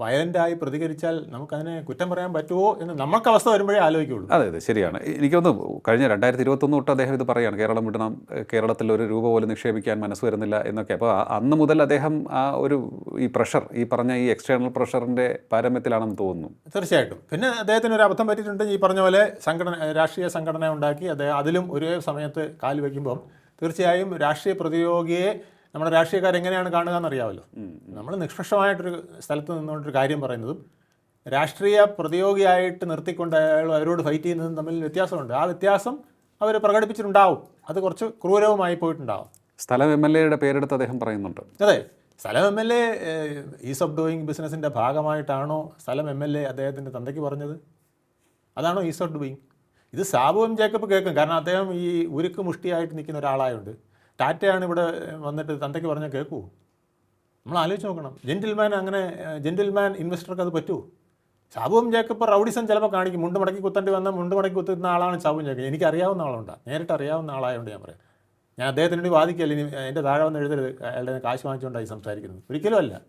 വയലന്റായി പ്രതികരിച്ചാൽ നമുക്കതിനെ കുറ്റം പറയാൻ പറ്റുമോ എന്ന് നമുക്ക് അവസ്ഥ വരുമ്പോഴേ ആലോചിക്കുള്ളൂ. അതെ അതെ ശരിയാണ്. എനിക്കൊന്ന് കഴിഞ്ഞ രണ്ടായിരത്തി ഇരുപത്തൊന്ന് തൊട്ട് അദ്ദേഹം ഇത് പറയുകയാണ് കേരളം വിടണം നാം കേരളത്തിൽ ഒരു രൂപ പോലും നിക്ഷേപിക്കാൻ മനസ്സ് വരുന്നില്ല എന്നൊക്കെ. അപ്പോൾ അന്ന് മുതൽ അദ്ദേഹം ആ ഒരു ഈ പ്രഷർ ഈ പറഞ്ഞ ഈ എക്സ്റ്റേണൽ പ്രഷറിന്റെ പാരമ്യത്തിലാണെന്ന് തോന്നുന്നു. തീർച്ചയായിട്ടും. പിന്നെ അദ്ദേഹത്തിന് ഒരു അബദ്ധം പറ്റിയിട്ടുണ്ട്. ഈ പറഞ്ഞ പോലെ സംഘടന രാഷ്ട്രീയ സംഘടന ഉണ്ടാക്കി അദ്ദേഹം അതിലും ഒരേ സമയത്ത് കാൽ വയ്ക്കുമ്പം തീർച്ചയായും രാഷ്ട്രീയ പ്രതിയോഗിയെ നമ്മുടെ രാഷ്ട്രീയക്കാർ എങ്ങനെയാണ് കാണുക എന്നറിയാമല്ലോ നമ്മൾ നിഷ്പക്ഷമായിട്ടൊരു സ്ഥലത്ത് നിന്നുകൊണ്ടൊരു കാര്യം പറയുന്നതും രാഷ്ട്രീയ പ്രതിയോഗിയായിട്ട് നിർത്തിക്കൊണ്ട് അയാൾ അവരോട് ഫൈറ്റ് ചെയ്യുന്നതും തമ്മിൽ വ്യത്യാസമുണ്ട്. ആ വ്യത്യാസം അവർ പ്രകടിപ്പിച്ചിട്ടുണ്ടാവും. അത് കുറച്ച് ക്രൂരവുമായി പോയിട്ടുണ്ടാവും. സ്ഥലം എം എൽ എയുടെ പേരെടുത്ത് അദ്ദേഹം പറയുന്നുണ്ട്. അതെ. സ്ഥലം M L A ease of doing ബിസിനസിന്റെ ഭാഗമായിട്ടാണോ സ്ഥലം എം എൽ എ അദ്ദേഹത്തിന്റെ തന്തയ്ക്ക് പറഞ്ഞത്? അതാണോ ഈസ് ഓഫ് ഡൂയിങ് ഇത് സാബുവും ജേക്കബ് കേൾക്കും. കാരണം അദ്ദേഹം ഈ ഉരുക്ക് മുഷ്ടിയായിട്ട് നിൽക്കുന്ന ഒരാളായതുകൊണ്ട് ടാറ്റയാണ് ഇവിടെ വന്നിട്ട് തന്തയ്ക്ക് പറഞ്ഞാൽ കേൾക്കുമോ നമ്മൾ ആലോചിച്ച് നോക്കണം. ജെന്റിൽമാൻ അങ്ങനെ ജെന്റിൽമാൻ ഇൻവെസ്റ്റർക്ക് അത് പറ്റുമോ? ചാബുവും ജേക്കബ് റൗഡിസം ചിലപ്പോൾ കാണിക്കും. മുണ്ട് മടക്കി കുത്തേണ്ടി വന്ന മുണ്ട് മടക്കി കുത്തുന്ന ആളാണ് ചാബുവും ജേക്കബ്. എനിക്ക് അറിയാവുന്ന ആളുണ്ടാണ് നേരിട്ട് അറിയാവുന്ന ആളായതുകൊണ്ട് ഞാൻ പറയാം. ഞാൻ അദ്ദേഹത്തിന് വേണ്ടി വാദിക്കല്ല ഇനി എന്റെ താഴെ വന്ന് എഴുതരുത്. അയാളുടെ കാശ് വാങ്ങിച്ചുകൊണ്ടായി സംസാരിക്കുന്നത്. ഒരിക്കലും അല്ല.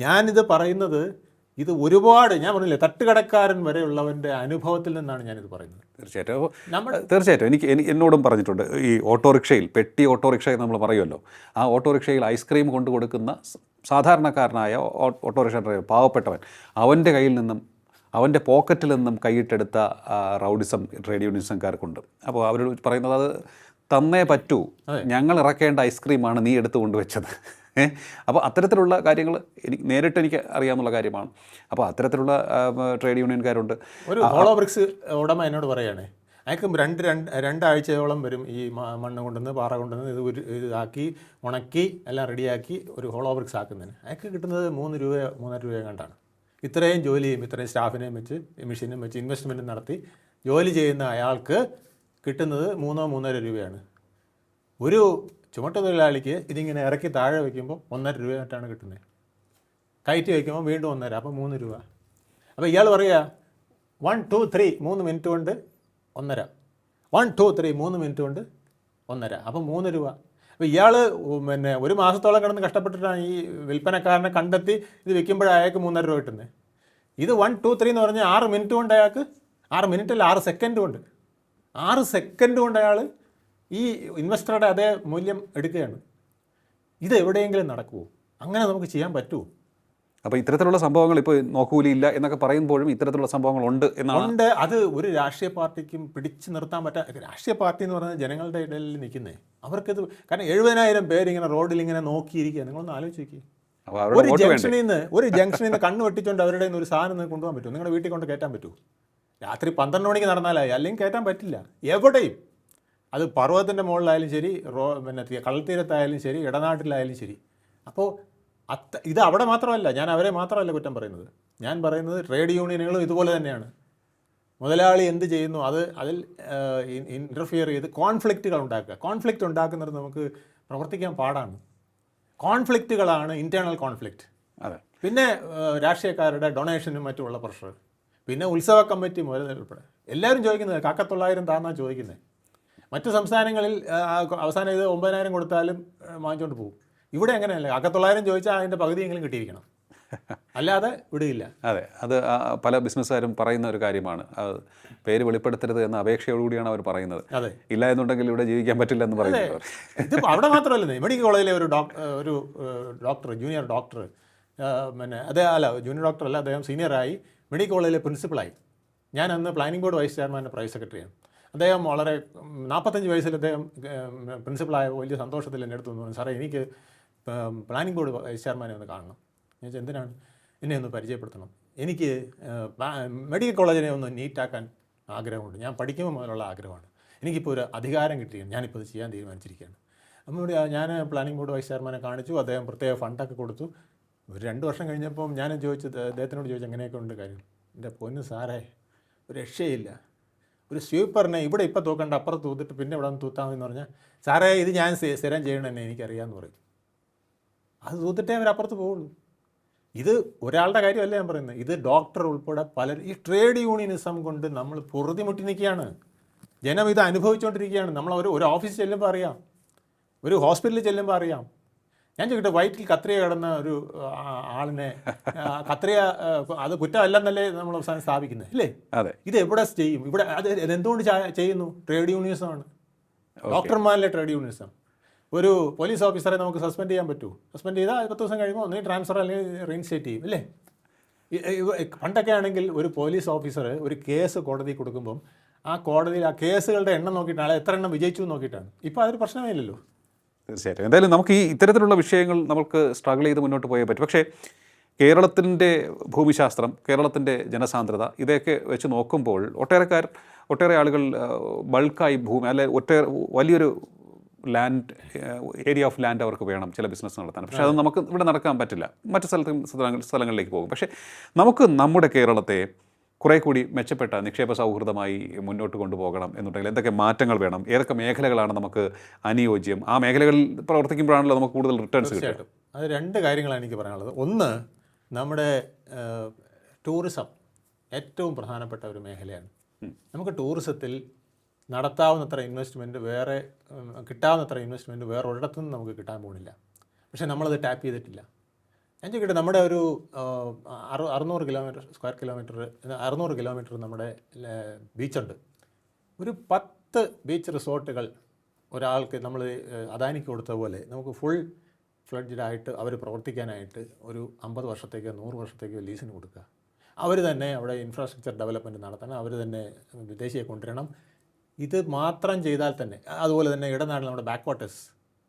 ഞാനിത് പറയുന്നത് ഇത് ഒരുപാട് ഞാൻ പറഞ്ഞില്ലേ തട്ടുകടക്കാരൻ വരെയുള്ളവന്റെ അനുഭവത്തിൽ നിന്നാണ് ഞാനിത് പറയുന്നത്. തീർച്ചയായിട്ടും. നമ്മൾ തീർച്ചയായിട്ടും. എനിക്ക് എനിക്ക് എന്നോടും പറഞ്ഞിട്ടുണ്ട് ഈ ഓട്ടോറിക്ഷയിൽ പെട്ടി ഓട്ടോറിക്ഷ എന്ന് നമ്മൾ പറയുമല്ലോ ആ ഓട്ടോറിക്ഷയിൽ ഐസ്ക്രീം കൊണ്ടു കൊടുക്കുന്ന സാധാരണക്കാരനായ ഓട്ടോറിക്ഷ ഡ്രൈവർ പാവപ്പെട്ടവൻ അവന്റെ കയ്യിൽ നിന്നും അവന്റെ പോക്കറ്റിൽ നിന്നും കൈയിട്ടെടുത്ത റൗഡിസം ട്രേഡ് യൂണിയൻസുകാർക്കുണ്ട് അപ്പോൾ അവരോട് പറയുന്നത് അത് തന്നേ പറ്റൂ. ഞങ്ങൾ ഇറക്കേണ്ട ഐസ്ക്രീമാണ് നീ എടുത്തു കൊണ്ടുവച്ചത് അപ്പോൾ അത്തരത്തിലുള്ള കാര്യങ്ങൾ എനിക്ക് നേരിട്ട് എനിക്ക് അറിയാമെന്നുള്ള കാര്യമാണ്. അപ്പോൾ അത്തരത്തിലുള്ള ട്രേഡ് യൂണിയൻകാരുണ്ട്. ഒരു ഹോളോ ബ്രിക്സ് ഉടമ എന്നോട് പറയുകയാണേ അയാൾക്ക് രണ്ട് രണ്ട് രണ്ടാഴ്ചയോളം വരും ഈ മണ്ണ് കൊണ്ടുവന്ന് പാറ കൊണ്ടുവന്ന് ഇത് ഒരു ഇതാക്കി ഉണക്കി എല്ലാം റെഡിയാക്കി ഒരു ഹോളോ ബ്രിക്സ് ആക്കുന്നതിന്. അയാൾക്ക് കിട്ടുന്നത് മൂന്ന് രൂപ മൂന്നര രൂപ കണ്ടാണ് ഇത്രയും ജോലിയും ഇത്രയും സ്റ്റാഫിനെയും വെച്ച് മെഷീനും വെച്ച് ഇൻവെസ്റ്റ്മെന്റും നടത്തി ജോലി ചെയ്യുന്ന അയാൾക്ക് കിട്ടുന്നത് മൂന്നോ മൂന്നര രൂപയാണ്. ഒരു ചുമട്ട് തൊഴിലാളിക്ക് ഇതിങ്ങനെ ഇറക്കി താഴെ വയ്ക്കുമ്പോൾ ഒന്നര രൂപയായിട്ടാണ് കിട്ടുന്നത്. കയറ്റി വയ്ക്കുമ്പോൾ വീണ്ടും ഒന്നര അപ്പോൾ മൂന്ന് രൂപ. അപ്പോൾ ഇയാൾ പറയുക വൺ ടു ത്രീ മൂന്ന് മിനിറ്റ് കൊണ്ട് ഒന്നര. വൺ ടു ത്രീ മൂന്ന് മിനിറ്റ് കൊണ്ട് ഒന്നര. അപ്പോൾ മൂന്ന് രൂപ. അപ്പോൾ ഇയാൾ പിന്നെ ഒരു മാസത്തോളം കിടന്ന് കഷ്ടപ്പെട്ടിട്ടാണ് ഈ വിൽപ്പനക്കാരനെ കണ്ടെത്തി ഇത് വിൽക്കുമ്പോഴാണ് അയാൾക്ക് മൂന്നര രൂപ കിട്ടുന്നത്. ഇത് വൺ ടു ത്രീ എന്ന് പറഞ്ഞാൽ ആറ് മിനിറ്റ് കൊണ്ട് അയാൾക്ക് ആറ് മിനിറ്റ് അല്ല ആറ് സെക്കൻഡ് കൊണ്ട്. ആറ് സെക്കൻഡ് കൊണ്ട് അയാൾ ഈ ഇൻവെസ്റ്ററുടെ അതേ മൂല്യം എടുക്കുകയാണ്. ഇത് എവിടെയെങ്കിലും നടക്കുമോ അങ്ങനെ നമുക്ക് ചെയ്യാൻ പറ്റുമോ അപ്പോൾ ഇത്തരത്തിലുള്ള സംഭവങ്ങൾ ഇപ്പോൾ നോക്കൂലിയില്ല എന്നൊക്കെ പറയുമ്പോഴും ഇത്തരത്തിലുള്ള സംഭവങ്ങൾ ഉണ്ട് എന്നാണ് ഉണ്ട്. അത് ഒരു രാഷ്ട്രീയ പാർട്ടിക്കും പിടിച്ചു നിർത്താൻ പറ്റാ രാഷ്ട്രീയ പാർട്ടി എന്ന് പറയുന്നത് ജനങ്ങളുടെ ഇടയിൽ നിൽക്കുന്നേ. അവർക്കത് കാരണം എഴുപതിനായിരം പേരിങ്ങനെ റോഡിൽ ഇങ്ങനെ നോക്കിയിരിക്കുക നിങ്ങളൊന്ന് ആലോചിച്ച് നോക്കി അപ്പോൾ അവരുടെ ഒരു ജംഗ്ഷനിൽ നിന്ന് ഒരു ജംഗ്ഷനിൽ നിന്ന് കണ്ണ് വെട്ടിച്ചുകൊണ്ട് അവരുടെ നിന്ന് ഒരു സാധനം കൊണ്ടുപോകാൻ പറ്റുമോ നിങ്ങളുടെ വീട്ടിൽ കൊണ്ട് കയറ്റാൻ പറ്റുമോ രാത്രി പന്ത്രണ്ട് മണിക്ക് നടന്നാലായി. അല്ലെങ്കിൽ കയറ്റാൻ പറ്റില്ല. എവിടെയും. അത് പർവതത്തിന്റെ മുകളിലായാലും ശരി റോ പിന്നെ കടൽത്തീരത്തായാലും ശരി ഇടനാട്ടിലായാലും ശരി. അപ്പോൾ അത്ത ഇത് അവിടെ മാത്രമല്ല ഞാൻ അവരെ മാത്രമല്ല കുറ്റം പറയുന്നത്. ഞാൻ പറയുന്നത് ട്രേഡ് യൂണിയനുകളും ഇതുപോലെ തന്നെയാണ്. മുതലാളി എന്ത് ചെയ്യുന്നു അത് അതിൽ ഇന്റർഫിയർ ചെയ്ത് കോൺഫ്ലിക്റ്റുകൾ ഉണ്ടാക്കുക. കോൺഫ്ലിക്റ്റ് ഉണ്ടാക്കുന്നത് നമുക്ക് പ്രവർത്തിക്കാൻ പാടാണ്. കോൺഫ്ലിക്റ്റുകളാണ് ഇന്റേർണൽ കോൺഫ്ലിക്റ്റ് അതെ. പിന്നെ രാഷ്ട്രീയക്കാരുടെ ഡൊണേഷനും മറ്റുമുള്ള പ്രഷർ പിന്നെ ഉത്സവ കമ്മിറ്റി മുതൽ ഉൾപ്പെടെ എല്ലാവരും ചോദിക്കുന്നത് കാക്കത്തൊള്ളായിരം താന്നാണ് ചോദിക്കുന്നത് മറ്റു സംസ്ഥാനങ്ങളിൽ അവസാനം ഇത് ഒമ്പതിനായിരം കൊടുത്താലും വാങ്ങിച്ചുകൊണ്ട് പോകും. ഇവിടെ അങ്ങനെയല്ല കാക്കത്തൊള്ളായിരം ചോദിച്ചാൽ അതിന്റെ പകുതിയെങ്കിലും കിട്ടിയിരിക്കണം. അല്ലാതെ വിടുകയില്ല. അതെ. അത് പല ബിസിനസ്സുകാരും പറയുന്ന ഒരു കാര്യമാണ്. പേര് വെളിപ്പെടുത്തരുത് എന്ന അപേക്ഷയോടുകൂടിയാണ് അവർ പറയുന്നത്. അതെ. ഇല്ല എന്നുണ്ടെങ്കിൽ ഇവിടെ ജീവിക്കാൻ പറ്റില്ല എന്ന് പറയുന്നത്. ഇത് അവിടെ മാത്രമല്ല. മെഡിക്കൽ കോളേജിലെ ഒരു ഒരു ഡോക്ടർ ജൂനിയർ ഡോക്ടർ പിന്നെ അതേ അല്ല ജൂനിയർ ഡോക്ടർ അല്ല അദ്ദേഹം സീനിയറായി മെഡിക്കൽ കോളേജിലെ പ്രിൻസിപ്പളായി. ഞാൻ അന്ന് പ്ലാനിംഗ് ബോർഡ് വൈസ് ചെയർമാന്റെ പ്രൈവറ്റ് സെക്രട്ടറിയാണ്. അദ്ദേഹം വളരെ നാൽപ്പത്തഞ്ച് വയസ്സിൽ അദ്ദേഹം പ്രിൻസിപ്പളായ വലിയ സന്തോഷത്തിൽ എന്റെ അടുത്ത് പറഞ്ഞു സാറേ എനിക്ക് പ്ലാനിംഗ് ബോർഡ് വൈസ് ചെയർമാനെ ഒന്ന് കാണണം. ഞാൻ എന്തിനാണ്? എന്നെ ഒന്ന് പരിചയപ്പെടുത്തണം. എനിക്ക് മെഡിക്കൽ കോളേജിനെ ഒന്ന് നീറ്റാക്കാൻ ആഗ്രഹമുണ്ട്. ഞാൻ പഠിക്കുമ്പോൾ മുതലുള്ള ആഗ്രഹമാണ്. എനിക്കിപ്പോൾ ഒരു അധികാരം കിട്ടിയാണ് ഞാനിപ്പോൾ ഇത് ചെയ്യാൻ തീരുമാനിച്ചിരിക്കുകയാണ്. അപ്പം ഇവിടെ ഞാൻ പ്ലാനിംഗ് ബോർഡ് വൈസ് ചെയർമാനെ കാണിച്ചു. അദ്ദേഹം പ്രത്യേക ഫണ്ടൊക്കെ കൊടുത്തു. ഒരു രണ്ട് വർഷം കഴിഞ്ഞപ്പം ഞാൻ ചോദിച്ചു അദ്ദേഹത്തിനോട് ചോദിച്ചു എങ്ങനെയൊക്കെ ഉണ്ട് കാര്യം? എന്റെ പൊന്ന് സാറേ ഒരു രക്ഷയില്ല. ഒരു സ്വീപ്പറിനെ ഇവിടെ ഇപ്പോൾ തൂക്കണ്ട അപ്പുറത്ത് തൂത്തിട്ട് പിന്നെ ഇവിടെ നിന്ന് തൂത്താൽ മതി പറഞ്ഞാൽ സാറേ ഇത് ഞാൻ സ്ഥി- സ്ഥിരം ചെയ്യണം തന്നെ എനിക്കറിയാമെന്ന് പറയും. അത് തൂത്തിട്ടേ അവർ അപ്പുറത്ത് പോവുള്ളൂ. ഇത് ഒരാളുടെ കാര്യമല്ല ഞാൻ പറയുന്നത്. ഇത് ഡോക്ടർ ഉൾപ്പെടെ പല ഈ ട്രേഡ് യൂണിയനിസം കൊണ്ട് നമ്മൾ പൊറുതിമുട്ടി നിൽക്കുകയാണ്. ജനം ഇത് അനുഭവിച്ചുകൊണ്ടിരിക്കുകയാണ് നമ്മൾ ഒരു ഒരു ഓഫീസിൽ ചെല്ലുമ്പോൾ അറിയാം. ഒരു ഹോസ്പിറ്റലിൽ ചെല്ലുമ്പോൾ അറിയാം. ഞാൻ ചോദിക്കട്ടെ വയറ്റിൽ കത്രിയ കിടന്ന ഒരു ആളിനെ കത്രിയ അത് കുറ്റമല്ലെന്നല്ലേ നമ്മൾ അവസാനം സ്ഥാപിക്കുന്നത് അല്ലേ അതെ. ഇത് എവിടെ ചെയ്യും? ഇവിടെ അത് എന്തുകൊണ്ട് ചെയ്യുന്നു? ട്രേഡ് യൂണിയനിസമാണ് ഡോക്ടർമാരിലെ ട്രേഡ് യൂണിയനിസം ഒരു പോലീസ് ഓഫീസറെ നമുക്ക് സസ്പെൻഡ് ചെയ്യാൻ പറ്റൂ. സസ്പെൻഡ് ചെയ്താൽ പത്ത് ദിവസം കഴിയുമ്പോൾ ഒന്നേ ട്രാൻസ്ഫർ അല്ലെങ്കിൽ റീഇൻസ്റ്റേറ്റ് ചെയ്യും അല്ലേ പണ്ടൊക്കെ ആണെങ്കിൽ ഒരു പോലീസ് ഓഫീസർ ഒരു കേസ് കോടതി കൊടുക്കുമ്പം ആ കോടതിയിൽ ആ കേസുകളുടെ എണ്ണം നോക്കിയിട്ടാണ് എത്ര എണ്ണം വിജയിച്ചു നോക്കിയിട്ടാണ്. ഇപ്പോൾ അതൊരു പ്രശ്നമേ ഇല്ലല്ലോ. തീർച്ചയായിട്ടും. എന്തായാലും നമുക്ക് ഈ ഇത്തരത്തിലുള്ള വിഷയങ്ങൾ നമുക്ക് സ്ട്രഗിൾ ചെയ്ത് മുന്നോട്ട് പോയേ പറ്റും. പക്ഷേ കേരളത്തിന്റെ ഭൂമിശാസ്ത്രം കേരളത്തിന്റെ ജനസാന്ദ്രത ഇതൊക്കെ വെച്ച് നോക്കുമ്പോൾ ഒട്ടേറെക്കാർ ഒട്ടേറെ ആളുകൾ ബൾക്കായി ഭൂമി അല്ലെ ഒട്ടേറെ വലിയൊരു ലാൻഡ് ഏരിയ ഓഫ് ലാൻഡ് അവർക്ക് വേണം ചില ബിസിനസ് നടത്താൻ. പക്ഷേ അത് നമുക്ക് ഇവിടെ നടക്കാൻ പറ്റില്ല. മറ്റു സ്ഥലത്തും സ്ഥലങ്ങളിലേക്ക് പോകും. പക്ഷേ നമുക്ക് നമ്മുടെ കേരളത്തെ കുറേ കൂടി മെച്ചപ്പെട്ട നിക്ഷേപ സൗഹൃദമായി മുന്നോട്ട് കൊണ്ടുപോകണം എന്നുണ്ടെങ്കിൽ എന്തൊക്കെ മാറ്റങ്ങൾ വേണം? ഏതൊക്കെ മേഖലകളാണ് നമുക്ക് അനുയോജ്യം? ആ മേഖലകളിൽ പ്രവർത്തിക്കുമ്പോഴാണല്ലോ നമുക്ക് കൂടുതൽ റിട്ടേൺസ് കിട്ടും അത് രണ്ട് കാര്യങ്ങളാണ് എനിക്ക് പറയാനുള്ളത്. ഒന്ന് നമ്മുടെ ടൂറിസം ഏറ്റവും പ്രധാനപ്പെട്ട ഒരു മേഖലയാണ്. നമുക്ക് ടൂറിസത്തിൽ നടത്താവുന്നത്ര ഇൻവെസ്റ്റ്മെന്റ് വേറെ കിട്ടാവുന്നത്ര ഇൻവെസ്റ്റ്മെന്റ് വേറെ ഒരിടത്തുനിന്ന് നമുക്ക് കിട്ടാൻ പോകുന്നില്ല. പക്ഷേ നമ്മളത് ടാപ്പ് ചെയ്തിട്ടില്ല. ഞാൻ ചോദിക്കട്ടെ നമ്മുടെ ഒരു അറു അറുന്നൂറ് കിലോമീറ്റർ സ്ക്വയർ കിലോമീറ്റർ അറുന്നൂറ് കിലോമീറ്റർ നമ്മുടെ ബീച്ചുണ്ട്. ഒരു പത്ത് ബീച്ച് റിസോർട്ടുകൾ ഒരാൾക്ക് നമ്മൾ അദാനിക്ക് കൊടുത്ത പോലെ നമുക്ക് ഫുൾ ഫ്ലഡ്ജഡ് ആയിട്ട് അവർ പ്രവർത്തിക്കാനായിട്ട് ഒരു അമ്പത് വർഷത്തേക്കോ നൂറ് വർഷത്തേക്കോ ലീസിന് കൊടുക്കുക. അവർ തന്നെ അവിടെ ഇൻഫ്രാസ്ട്രക്ചർ ഡെവലപ്മെന്റ് നടത്തണം. അവർ തന്നെ വിദേശിയെ കൊണ്ടുവരണം. ഇത് മാത്രം ചെയ്താൽ തന്നെ അതുപോലെ തന്നെ ഇടനാട് നമ്മുടെ ബാക്ക് വാട്ടേഴ്സ്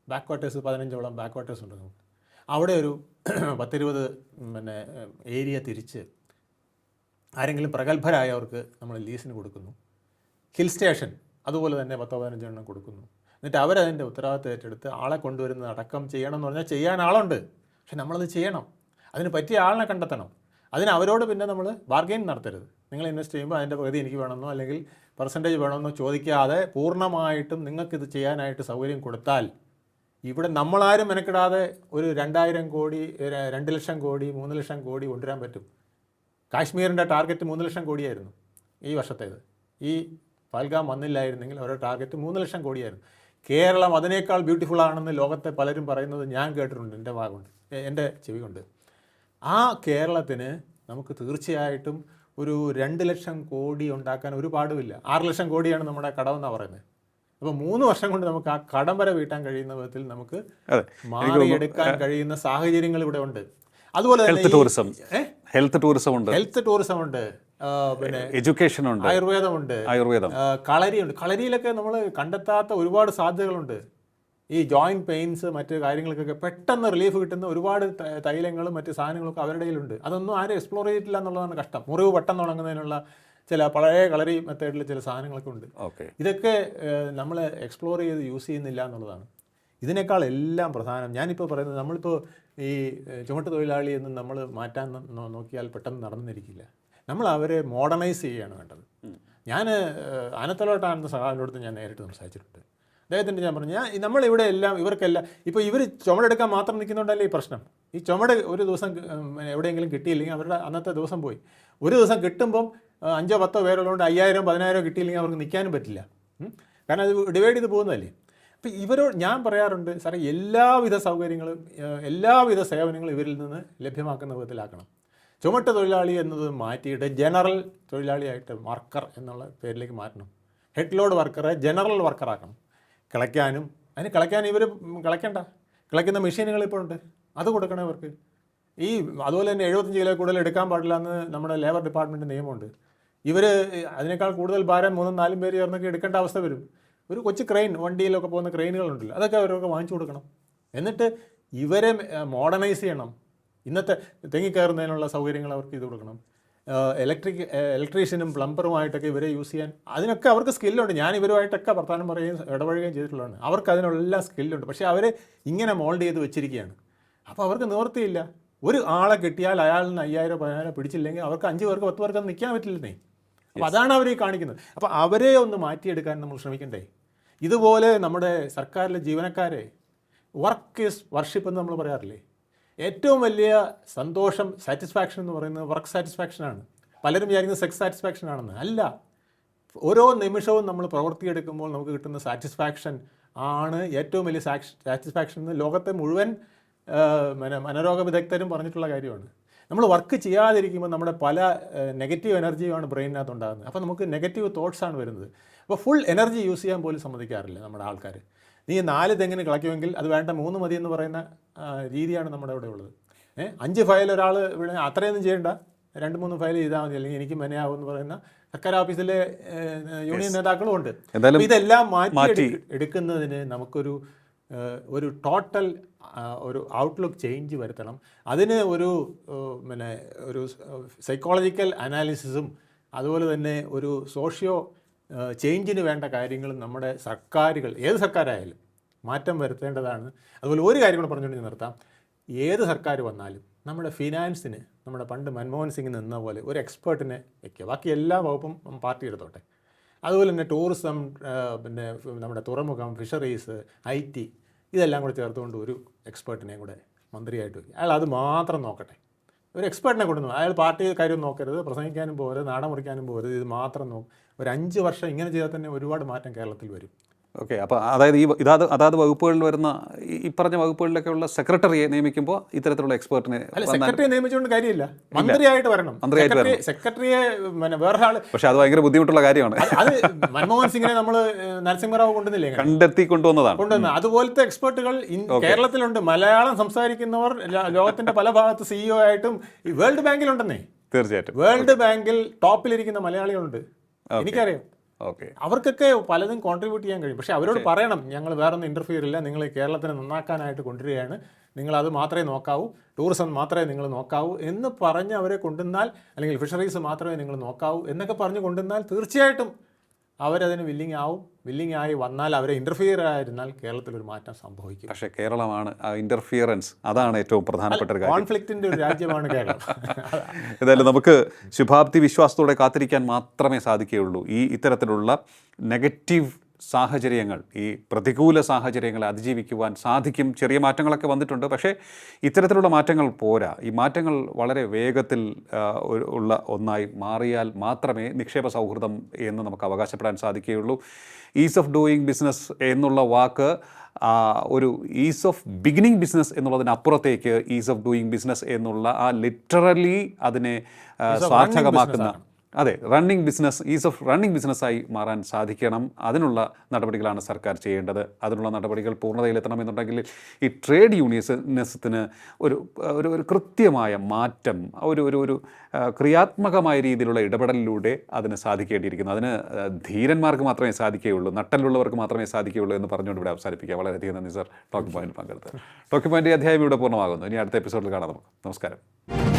ബാക്ക് വാട്ടേഴ്സ് പതിനഞ്ചോളം ബാക്ക് വാട്ടേഴ്സ് ഉണ്ട് നമുക്ക്. അവിടെ ഒരു പത്തിരുപത് പിന്നെ ഏരിയ തിരിച്ച് ആരെങ്കിലും പ്രഗത്ഭരായവർക്ക് നമ്മൾ ലീസിന് കൊടുക്കുന്നു. ഹിൽ സ്റ്റേഷൻ അതുപോലെ തന്നെ പത്തോ പതിനഞ്ചെണ്ണം കൊടുക്കുന്നു. എന്നിട്ട് അവരതിന്റെ ഉത്തരവാദിത്വം ഏറ്റെടുത്ത് ആളെ കൊണ്ടുവരുന്നത് അടക്കം ചെയ്യണം എന്ന് പറഞ്ഞാൽ ചെയ്യാൻ ആളുണ്ട്. പക്ഷെ നമ്മളത് ചെയ്യണം. അതിന് പറ്റിയ ആളിനെ കണ്ടെത്തണം. അതിന് അവരോട് പിന്നെ നമ്മൾ ബാർഗെയിൻ നടത്തരുത്. നിങ്ങൾ ഇൻവെസ്റ്റ് ചെയ്യുമ്പോൾ അതിന്റെ പകുതി എനിക്ക് വേണമെന്നോ അല്ലെങ്കിൽ പെർസെന്റേജ് വേണമെന്നോ ചോദിക്കാതെ പൂർണമായിട്ടും നിങ്ങൾക്കിത് ചെയ്യാനായിട്ട് സൗകര്യം കൊടുത്താൽ ഇവിടെ നമ്മളാരും മെനക്കിടാതെ ഒരു രണ്ടായിരം കോടി രണ്ട് ലക്ഷം കോടി മൂന്ന് ലക്ഷം കോടി കൊണ്ടുവരാൻ പറ്റും. കാശ്മീരിന്റെ ടാർഗറ്റ് മൂന്ന് ലക്ഷം കോടിയായിരുന്നു ഈ വർഷത്തേത്. ഈ പൽഗാം വന്നില്ലായിരുന്നെങ്കിൽ അവരുടെ ടാർഗറ്റ് മൂന്ന് ലക്ഷം കോടിയായിരുന്നു. കേരളം അതിനേക്കാൾ ബ്യൂട്ടിഫുൾ ആണെന്ന് ലോകത്തെ പലരും പറയുന്നത് ഞാൻ കേട്ടിട്ടുണ്ട് എന്റെ ഭാഗമുണ്ട് എന്റെ ചെവി കൊണ്ട് ആ കേരളത്തിന് നമുക്ക് തീർച്ചയായിട്ടും ഒരു രണ്ട് ലക്ഷം കോടി ഉണ്ടാക്കാൻ ഒരു പാടുമില്ല. ആറ് ലക്ഷം കോടിയാണ് നമ്മുടെ കടമെന്നാണ് പറയുന്നത്. അപ്പോൾ മൂന്ന് വർഷം കൊണ്ട് നമുക്ക് ആ കടം വരെ വീട്ടാൻ കഴിയുന്ന വിധത്തിൽ നമുക്ക് മാറിയെടുക്കാൻ കഴിയുന്ന സാഹചര്യങ്ങൾ ഇവിടെ ഉണ്ട്. അതുപോലെ ഹെൽത്ത് ടൂറിസം ഹെൽത്ത് ടൂറിസം ഉണ്ട്. ഹെൽത്ത് ടൂറിസം ഉണ്ട്. പിന്നെ എഡ്യൂക്കേഷൻ ഉണ്ട്. ആയുർവേദമുണ്ട് ആയുർവേദം. കളരി കളരിയുണ്ട് കളരിയിലൊക്കെ നമ്മൾ കണ്ടെത്താത്ത ഒരുപാട് സാധ്യതകളുണ്ട്. ഈ ജോയിന്റ് പെയിൻസ് മറ്റു കാര്യങ്ങൾക്കൊക്കെ പെട്ടെന്ന് റിലീഫ് കിട്ടുന്ന ഒരുപാട് തൈലങ്ങളും മറ്റ് സാധനങ്ങളൊക്കെ അവരുടെ കയ്യിലുണ്ട്. അതൊന്നും ആരും എക്സ്പ്ലോർ ചെയ്തിട്ടില്ല എന്നുള്ളതാണ് കഷ്ടം. മുറിവ് പെട്ടെന്ന് ഉണങ്ങുന്നതിനുള്ള ചില പഴയ കളറി മെത്തേഡിൽ ചില സാധനങ്ങളൊക്കെ ഉണ്ട്. ഓക്കെ. ഇതൊക്കെ നമ്മൾ എക്സ്പ്ലോർ ചെയ്ത് യൂസ് ചെയ്യുന്നില്ല എന്നുള്ളതാണ്. ഇതിനേക്കാൾ എല്ലാം പ്രധാനം. ഞാനിപ്പോൾ പറയുന്നത് നമ്മളിപ്പോൾ ഈ ചുമട്ട് തൊഴിലാളി എന്ന് നമ്മൾ മാറ്റാൻ നോക്കിയാൽ പെട്ടെന്ന് നടന്നിരിക്കില്ല. നമ്മൾ അവരെ മോഡേണൈസ് ചെയ്യുകയാണ് വേണ്ടത്. ഞാൻ ആനത്തലോട്ടാണെന്ന സഹാവിന്റെ അടുത്ത് ഞാൻ നേരിട്ട് സംസാരിച്ചിട്ടുണ്ട്. അദ്ദേഹത്തിന്റെ ഞാൻ പറഞ്ഞു ഞാൻ നമ്മളിവിടെ എല്ലാം ഇവർക്കെല്ലാം ഇപ്പോൾ ഇവർ ചുമടെടുക്കാൻ മാത്രം നിൽക്കുന്നുണ്ടല്ലേ ഈ പ്രശ്നം? ഈ ചുമട് ഒരു ദിവസം എവിടെയെങ്കിലും കിട്ടിയില്ലെങ്കിൽ അവരുടെ അന്നത്തെ ദിവസം പോയി. ഒരു ദിവസം കിട്ടുമ്പം അഞ്ചോ പത്തോ പേരുള്ളതുകൊണ്ട് അയ്യായിരം പതിനായിരം കിട്ടിയില്ലെങ്കിൽ അവർക്ക് നിൽക്കാനും പറ്റില്ല. കാരണം അത് ഡിവൈഡ് ചെയ്ത് പോകുന്നതല്ലേ? അപ്പോൾ ഇവരോട് ഞാൻ പറയാറുണ്ട് സാറേ എല്ലാവിധ സൗകര്യങ്ങളും എല്ലാവിധ സേവനങ്ങളും ഇവരിൽ നിന്ന് ലഭ്യമാക്കുന്ന വിധത്തിലാക്കണം. ചുമട്ട് തൊഴിലാളി എന്നത് മാറ്റിയിട്ട് ജനറൽ തൊഴിലാളിയായിട്ട് വർക്കർ എന്നുള്ള പേരിലേക്ക് മാറ്റണം. ഹെഡ് ലോഡ് വർക്കറെ ജനറൽ വർക്കറാക്കണം കിളയ്ക്കാനും അതിന് കിളയ്ക്കാൻ ഇവർ കിളയ്ക്കണ്ട. കിളയ്ക്കുന്ന മെഷീനുകൾ ഇപ്പോൾ ഉണ്ട് അത് കൊടുക്കണം ഇവർക്ക്. ഈ അതുപോലെ തന്നെ എഴുപത്തഞ്ച് കിലോ കൂടുതൽ എടുക്കാൻ പാടില്ല എന്ന് നമ്മുടെ ലേബർ ഡിപ്പാർട്ട്മെന്റ് നിയമമുണ്ട്. ഇവർ അതിനേക്കാൾ കൂടുതൽ ഭാരം മൂന്നും നാലും പേര് ചേർന്നൊക്കെ എടുക്കേണ്ട അവസ്ഥ വരും. ഒരു കൊച്ചു ക്രെയിൻ വണ്ടിയിലൊക്കെ പോകുന്ന ക്രെയിനുകളുണ്ടല്ലോ അതൊക്കെ അവരൊക്കെ വാങ്ങിച്ചു കൊടുക്കണം. എന്നിട്ട് ഇവരെ മോഡേണൈസ് ചെയ്യണം. ഇന്നത്തെ തെങ്ങി കയറുന്നതിനുള്ള സൗകര്യങ്ങൾ അവർക്ക് ഇത് കൊടുക്കണം. ഇലക്ട്രിക് ഇലക്ട്രീഷ്യനും പ്ലംബറുമായിട്ടൊക്കെ ഇവരെ യൂസ് ചെയ്യാൻ അതിനൊക്കെ അവർക്ക് സ്കില്ലുണ്ട് ഞാൻ ഇവരുമായിട്ടൊക്കെ വർത്തമാനം പറയുകയും ഇടപഴകുകയും ചെയ്തിട്ടുള്ളതാണ്. അവർക്ക് അതിനുള്ള സ്കില്ലുണ്ട് പക്ഷേ അവർ ഇങ്ങനെ മോൾഡ് ചെയ്ത് വെച്ചിരിക്കുകയാണ്. അപ്പോൾ അവർക്ക് നിവൃത്തിയില്ല. ഒരു ആളെ കിട്ടിയാൽ അയാളിന് അയ്യായിരം പതിനായിരം പിടിച്ചില്ലെങ്കിൽ അവർക്ക് അഞ്ച് പേർക്ക് പത്ത് പേർക്ക് നിൽക്കാൻ പറ്റില്ലെന്നേ. അപ്പോൾ അതാണ് അവർ കാണിക്കുന്നത്. അപ്പോൾ അവരെ ഒന്ന് മാറ്റിയെടുക്കാൻ നമ്മൾ ശ്രമിക്കണ്ടേ? ഇതുപോലെ നമ്മുടെ സർക്കാരിലെ ജീവനക്കാരെ വർക്ക് ഈസ് വർഷിപ്പ് എന്ന് നമ്മൾ പറയാറില്ലേ? ഏറ്റവും വലിയ സന്തോഷം സാറ്റിസ്ഫാക്ഷൻ എന്ന് പറയുന്നത് വർക്ക് സാറ്റിസ്ഫാക്ഷനാണ് പലരും വിചാരിക്കുന്നത് സെക്സ് സാറ്റിസ്ഫാക്ഷൻ ആണെന്ന്. അല്ല. ഓരോ നിമിഷവും നമ്മൾ പ്രവർത്തിയെടുക്കുമ്പോൾ നമുക്ക് കിട്ടുന്ന സാറ്റിസ്ഫാക്ഷൻ ആണ് ഏറ്റവും വലിയ സാറ്റിസ്ഫാക്ഷൻ എന്ന് ലോകത്തെ മുഴുവൻ മന മനോരോഗ വിദഗ്ധരും പറഞ്ഞിട്ടുള്ള കാര്യമാണ്. നമ്മൾ വർക്ക് ചെയ്യാതിരിക്കുമ്പോൾ നമ്മുടെ പല നെഗറ്റീവ് എനർജിയുമാണ് ബ്രെയിനിനകത്ത് ഉണ്ടാകുന്നത്. അപ്പോൾ നമുക്ക് നെഗറ്റീവ് തോട്ട്സാണ് വരുന്നത്. അപ്പോൾ ഫുൾ എനർജി യൂസ് ചെയ്യാൻ പോലും സമ്മതിക്കാറില്ല നമ്മുടെ ആൾക്കാർ നീ നാല് തെങ്ങിന് കളയ്ക്കുമെങ്കിൽ അത് വേണ്ട മൂന്ന് മതി എന്ന് പറയുന്ന രീതിയാണ് നമ്മുടെ ഇവിടെ ഉള്ളത്. ഏഹ് അഞ്ച് ഫയൽ ഒരാൾ ഇവിടെ അത്രയൊന്നും ചെയ്യണ്ട. രണ്ട് മൂന്ന് ഫയൽ ചെയ്താൽ മതി. അല്ലെങ്കിൽ എനിക്ക് മെനയാവും എന്ന് പറയുന്ന സർക്കാർ ഓഫീസിലെ യൂണിയൻ നേതാക്കളും ഉണ്ട്. ഇതെല്ലാം മാറ്റി. എടുക്കുന്നതിന് നമുക്കൊരു ഒരു ടോട്ടൽ ഒരു ഔട്ട്ലുക്ക് ചേഞ്ച് വരുത്തണം. അതിന് ഒരു പിന്നെ ഒരു സൈക്കോളജിക്കൽ അനാലിസിസും അതുപോലെ തന്നെ ഒരു സോഷ്യോ ചേഞ്ചിന് വേണ്ട കാര്യങ്ങളും നമ്മുടെ സർക്കാരുകൾ ഏത് സർക്കാരായാലും മാറ്റം വരുത്തേണ്ടതാണ്. അതുപോലെ ഒരു കാര്യം കൂടെ പറഞ്ഞുകൊണ്ട് ഞാൻ നിർത്താം. ഏത് സർക്കാർ വന്നാലും നമ്മുടെ ഫിനാൻസിന് നമ്മുടെ പണ്ട് മൻമോഹൻ സിംഗ് നിന്ന പോലെ ഒരു എക്സ്പേർട്ടിനെ വയ്ക്കുക ബാക്കി എല്ലാ വകുപ്പും പാർട്ടി എടുത്തോട്ടെ. അതുപോലെ തന്നെ ടൂറിസം പിന്നെ നമ്മുടെ തുറമുഖം ഫിഷറീസ് ഐ ടി ഇതെല്ലാം കൂടെ ചേർത്തുകൊണ്ട് ഒരു എക്സ്പേർട്ടിനെയും കൂടെ മന്ത്രിയായിട്ട് വയ്ക്കും അയാൾ അത് മാത്രം നോക്കട്ടെ. ഒരു എക്സ്പേർട്ടിനെ കൊണ്ടു അയാൾ പാർട്ടി കാര്യം നോക്കരുത് പ്രസംഗിക്കാനും പോകരുത് നാടൻ മുറിക്കാനും പോകരുത് ഇത് മാത്രം നോക്കും. ഒരു അഞ്ച് വർഷം ഇങ്ങനെ ചെയ്താൽ തന്നെ ഒരുപാട് മാറ്റം കേരളത്തിൽ വരും. ഓക്കെ അപ്പോൾ അതായത് ഈ ഇതാത് അതാത് വകുപ്പുകളിൽ വരുന്ന ഈ- പറഞ്ഞ വകുപ്പുകളിലൊക്കെ ഉള്ള സെക്രട്ടറിയെ നിയമിക്കുമ്പോൾ ഇത്തരത്തിലുള്ള എക്സ്പേർട്ടിനെ സെക്രട്ടറിയെ നിയമിച്ചുകൊണ്ട് കാര്യമില്ല. മന്ത്രിയായിട്ട് വരണം. മന്ത്രിയായിട്ട് സെക്രട്ടറി സെക്രട്ടറിയെ പിന്നെ വേറെ ആൾ പക്ഷേ അത് ഭയങ്കര ബുദ്ധിമുട്ടുള്ള കാര്യമാണ്. അത് മൻമോഹൻ സിംഗിനെ നമ്മൾ നരസിംഹറാവ് കൊണ്ടുവന്നില്ലേ? കണ്ടെത്തി കൊണ്ടുവന്നതാണ്. കൊണ്ടുവന്ന. അതുപോലത്തെ എക്സ്പേർട്ടുകൾ കേരളത്തിലുണ്ട്. മലയാളം സംസാരിക്കുന്നവർ ലോകത്തിന്റെ പല ഭാഗത്ത് സിഇഒ ആയിട്ടും ഈ വേൾഡ് ബാങ്കിലുണ്ടെന്നേ. തീർച്ചയായിട്ടും. വേൾഡ് ബാങ്കിൽ ടോപ്പിലിരിക്കുന്ന മലയാളികളുണ്ട്. എനിക്കറിയാം. ഓക്കെ. അവർക്കൊക്കെ പലതും കോൺട്രിബ്യൂട്ട് ചെയ്യാൻ കഴിയും. പക്ഷേ അവരോട് പറയണം ഞങ്ങൾ വേറൊന്നും ഇന്റർഫിയർ ഇല്ല. നിങ്ങൾ കേരളത്തിനെ നന്നാക്കാനായിട്ട് കൊണ്ടുവരികയാണ്. നിങ്ങൾ അത് മാത്രമേ നോക്കാവൂ. ടൂറിസം മാത്രമേ നിങ്ങൾ നോക്കാവൂ. എന്ന് പറഞ്ഞ് അവരെ കൊണ്ടുവന്നാൽ അല്ലെങ്കിൽ ഫിഷറീസ് മാത്രമേ നിങ്ങൾ നോക്കാവൂ എന്നൊക്കെ പറഞ്ഞ് കൊണ്ടുവന്നാൽ തീർച്ചയായിട്ടും അവരതിന് വില്ലിങ് ആവും. വില്ലിങ് ആയി വന്നാൽ അവരെ ഇന്റർഫിയർ ആയിരുന്നാൽ കേരളത്തിൽ ഒരു മാറ്റം സംഭവിക്കും. പക്ഷേ കേരളമാണ് ഇന്റർഫിയറൻസ് അതാണ് ഏറ്റവും പ്രധാനപ്പെട്ട ഒരു കാര്യം. കോൺഫ്ലിക്റ്റിന്റെ ഒരു രാജ്യമാണ് കേരളം. എന്തായാലും നമുക്ക് ശുഭാപ്തി വിശ്വാസത്തോടെ കാത്തിരിക്കാൻ മാത്രമേ സാധിക്കുകയുള്ളൂ. ഈ ഇത്തരത്തിലുള്ള നെഗറ്റീവ് സാഹചര്യങ്ങൾ ഈ പ്രതികൂല സാഹചര്യങ്ങൾ അതിജീവിക്കുവാൻ സാധിക്കും. ചെറിയ മാറ്റങ്ങളൊക്കെ വന്നിട്ടുണ്ട്. പക്ഷേ ഇത്തരത്തിലുള്ള മാറ്റങ്ങൾ പോരാ. ഈ മാറ്റങ്ങൾ വളരെ വേഗത്തിൽ ഉള്ള ഒന്നായി മാറിയാൽ മാത്രമേ നിക്ഷേപ സൗഹൃദം എന്ന് നമുക്ക് അവകാശപ്പെടാൻ സാധിക്കുകയുള്ളൂ. ഈസ് ഓഫ് ഡൂയിങ് ബിസിനസ് എന്നുള്ള വാക്ക് ഒരു ഈസ് ഓഫ് ബിഗിനിങ് ബിസിനസ് എന്നുള്ളതിനപ്പുറത്തേക്ക് ഈസ് ഓഫ് ഡൂയിങ് ബിസിനസ് എന്നുള്ള ആ ലിറ്ററലി അതിനെ സാർത്ഥകമാക്കുന്ന അതെ running business ease of running ബിസിനസ്സായി മാറാൻ സാധിക്കണം. അതിനുള്ള നടപടികളാണ് സർക്കാർ ചെയ്യേണ്ടത്. അതിനുള്ള നടപടികൾ പൂർണതയിലെത്തണമെന്നുണ്ടെങ്കിൽ ഈ ട്രേഡ് യൂണിയനസത്തിന് ഒരു ഒരു ഒരു കൃത്യമായ മാറ്റം ഒരു ഒരു ഒരു ക്രിയാത്മകമായ രീതിയിലുള്ള ഇടപെടലിലൂടെ അതിന് സാധിക്കേണ്ടിയിരിക്കുന്നു. അതിന് ധീരന്മാർക്ക് മാത്രമേ സാധിക്കുകയുള്ളൂ നട്ടലുള്ളവർക്ക് മാത്രമേ സാധിക്കുകയുള്ളൂ എന്ന് പറഞ്ഞുകൊണ്ട് ഇവിടെ അവസാനിപ്പിക്കുക വളരെയധികം നന്ദി സർ. ടോക്കി പോയിന്റ് പങ്കെടുത്ത്. ടോക്കി പോയിന്റ് അധ്യായം ഇവിടെ പൂർണമാകുന്നു. ഇനി അടുത്ത എപ്പിസോഡിൽ കാണാം നമുക്ക്. നമസ്കാരം.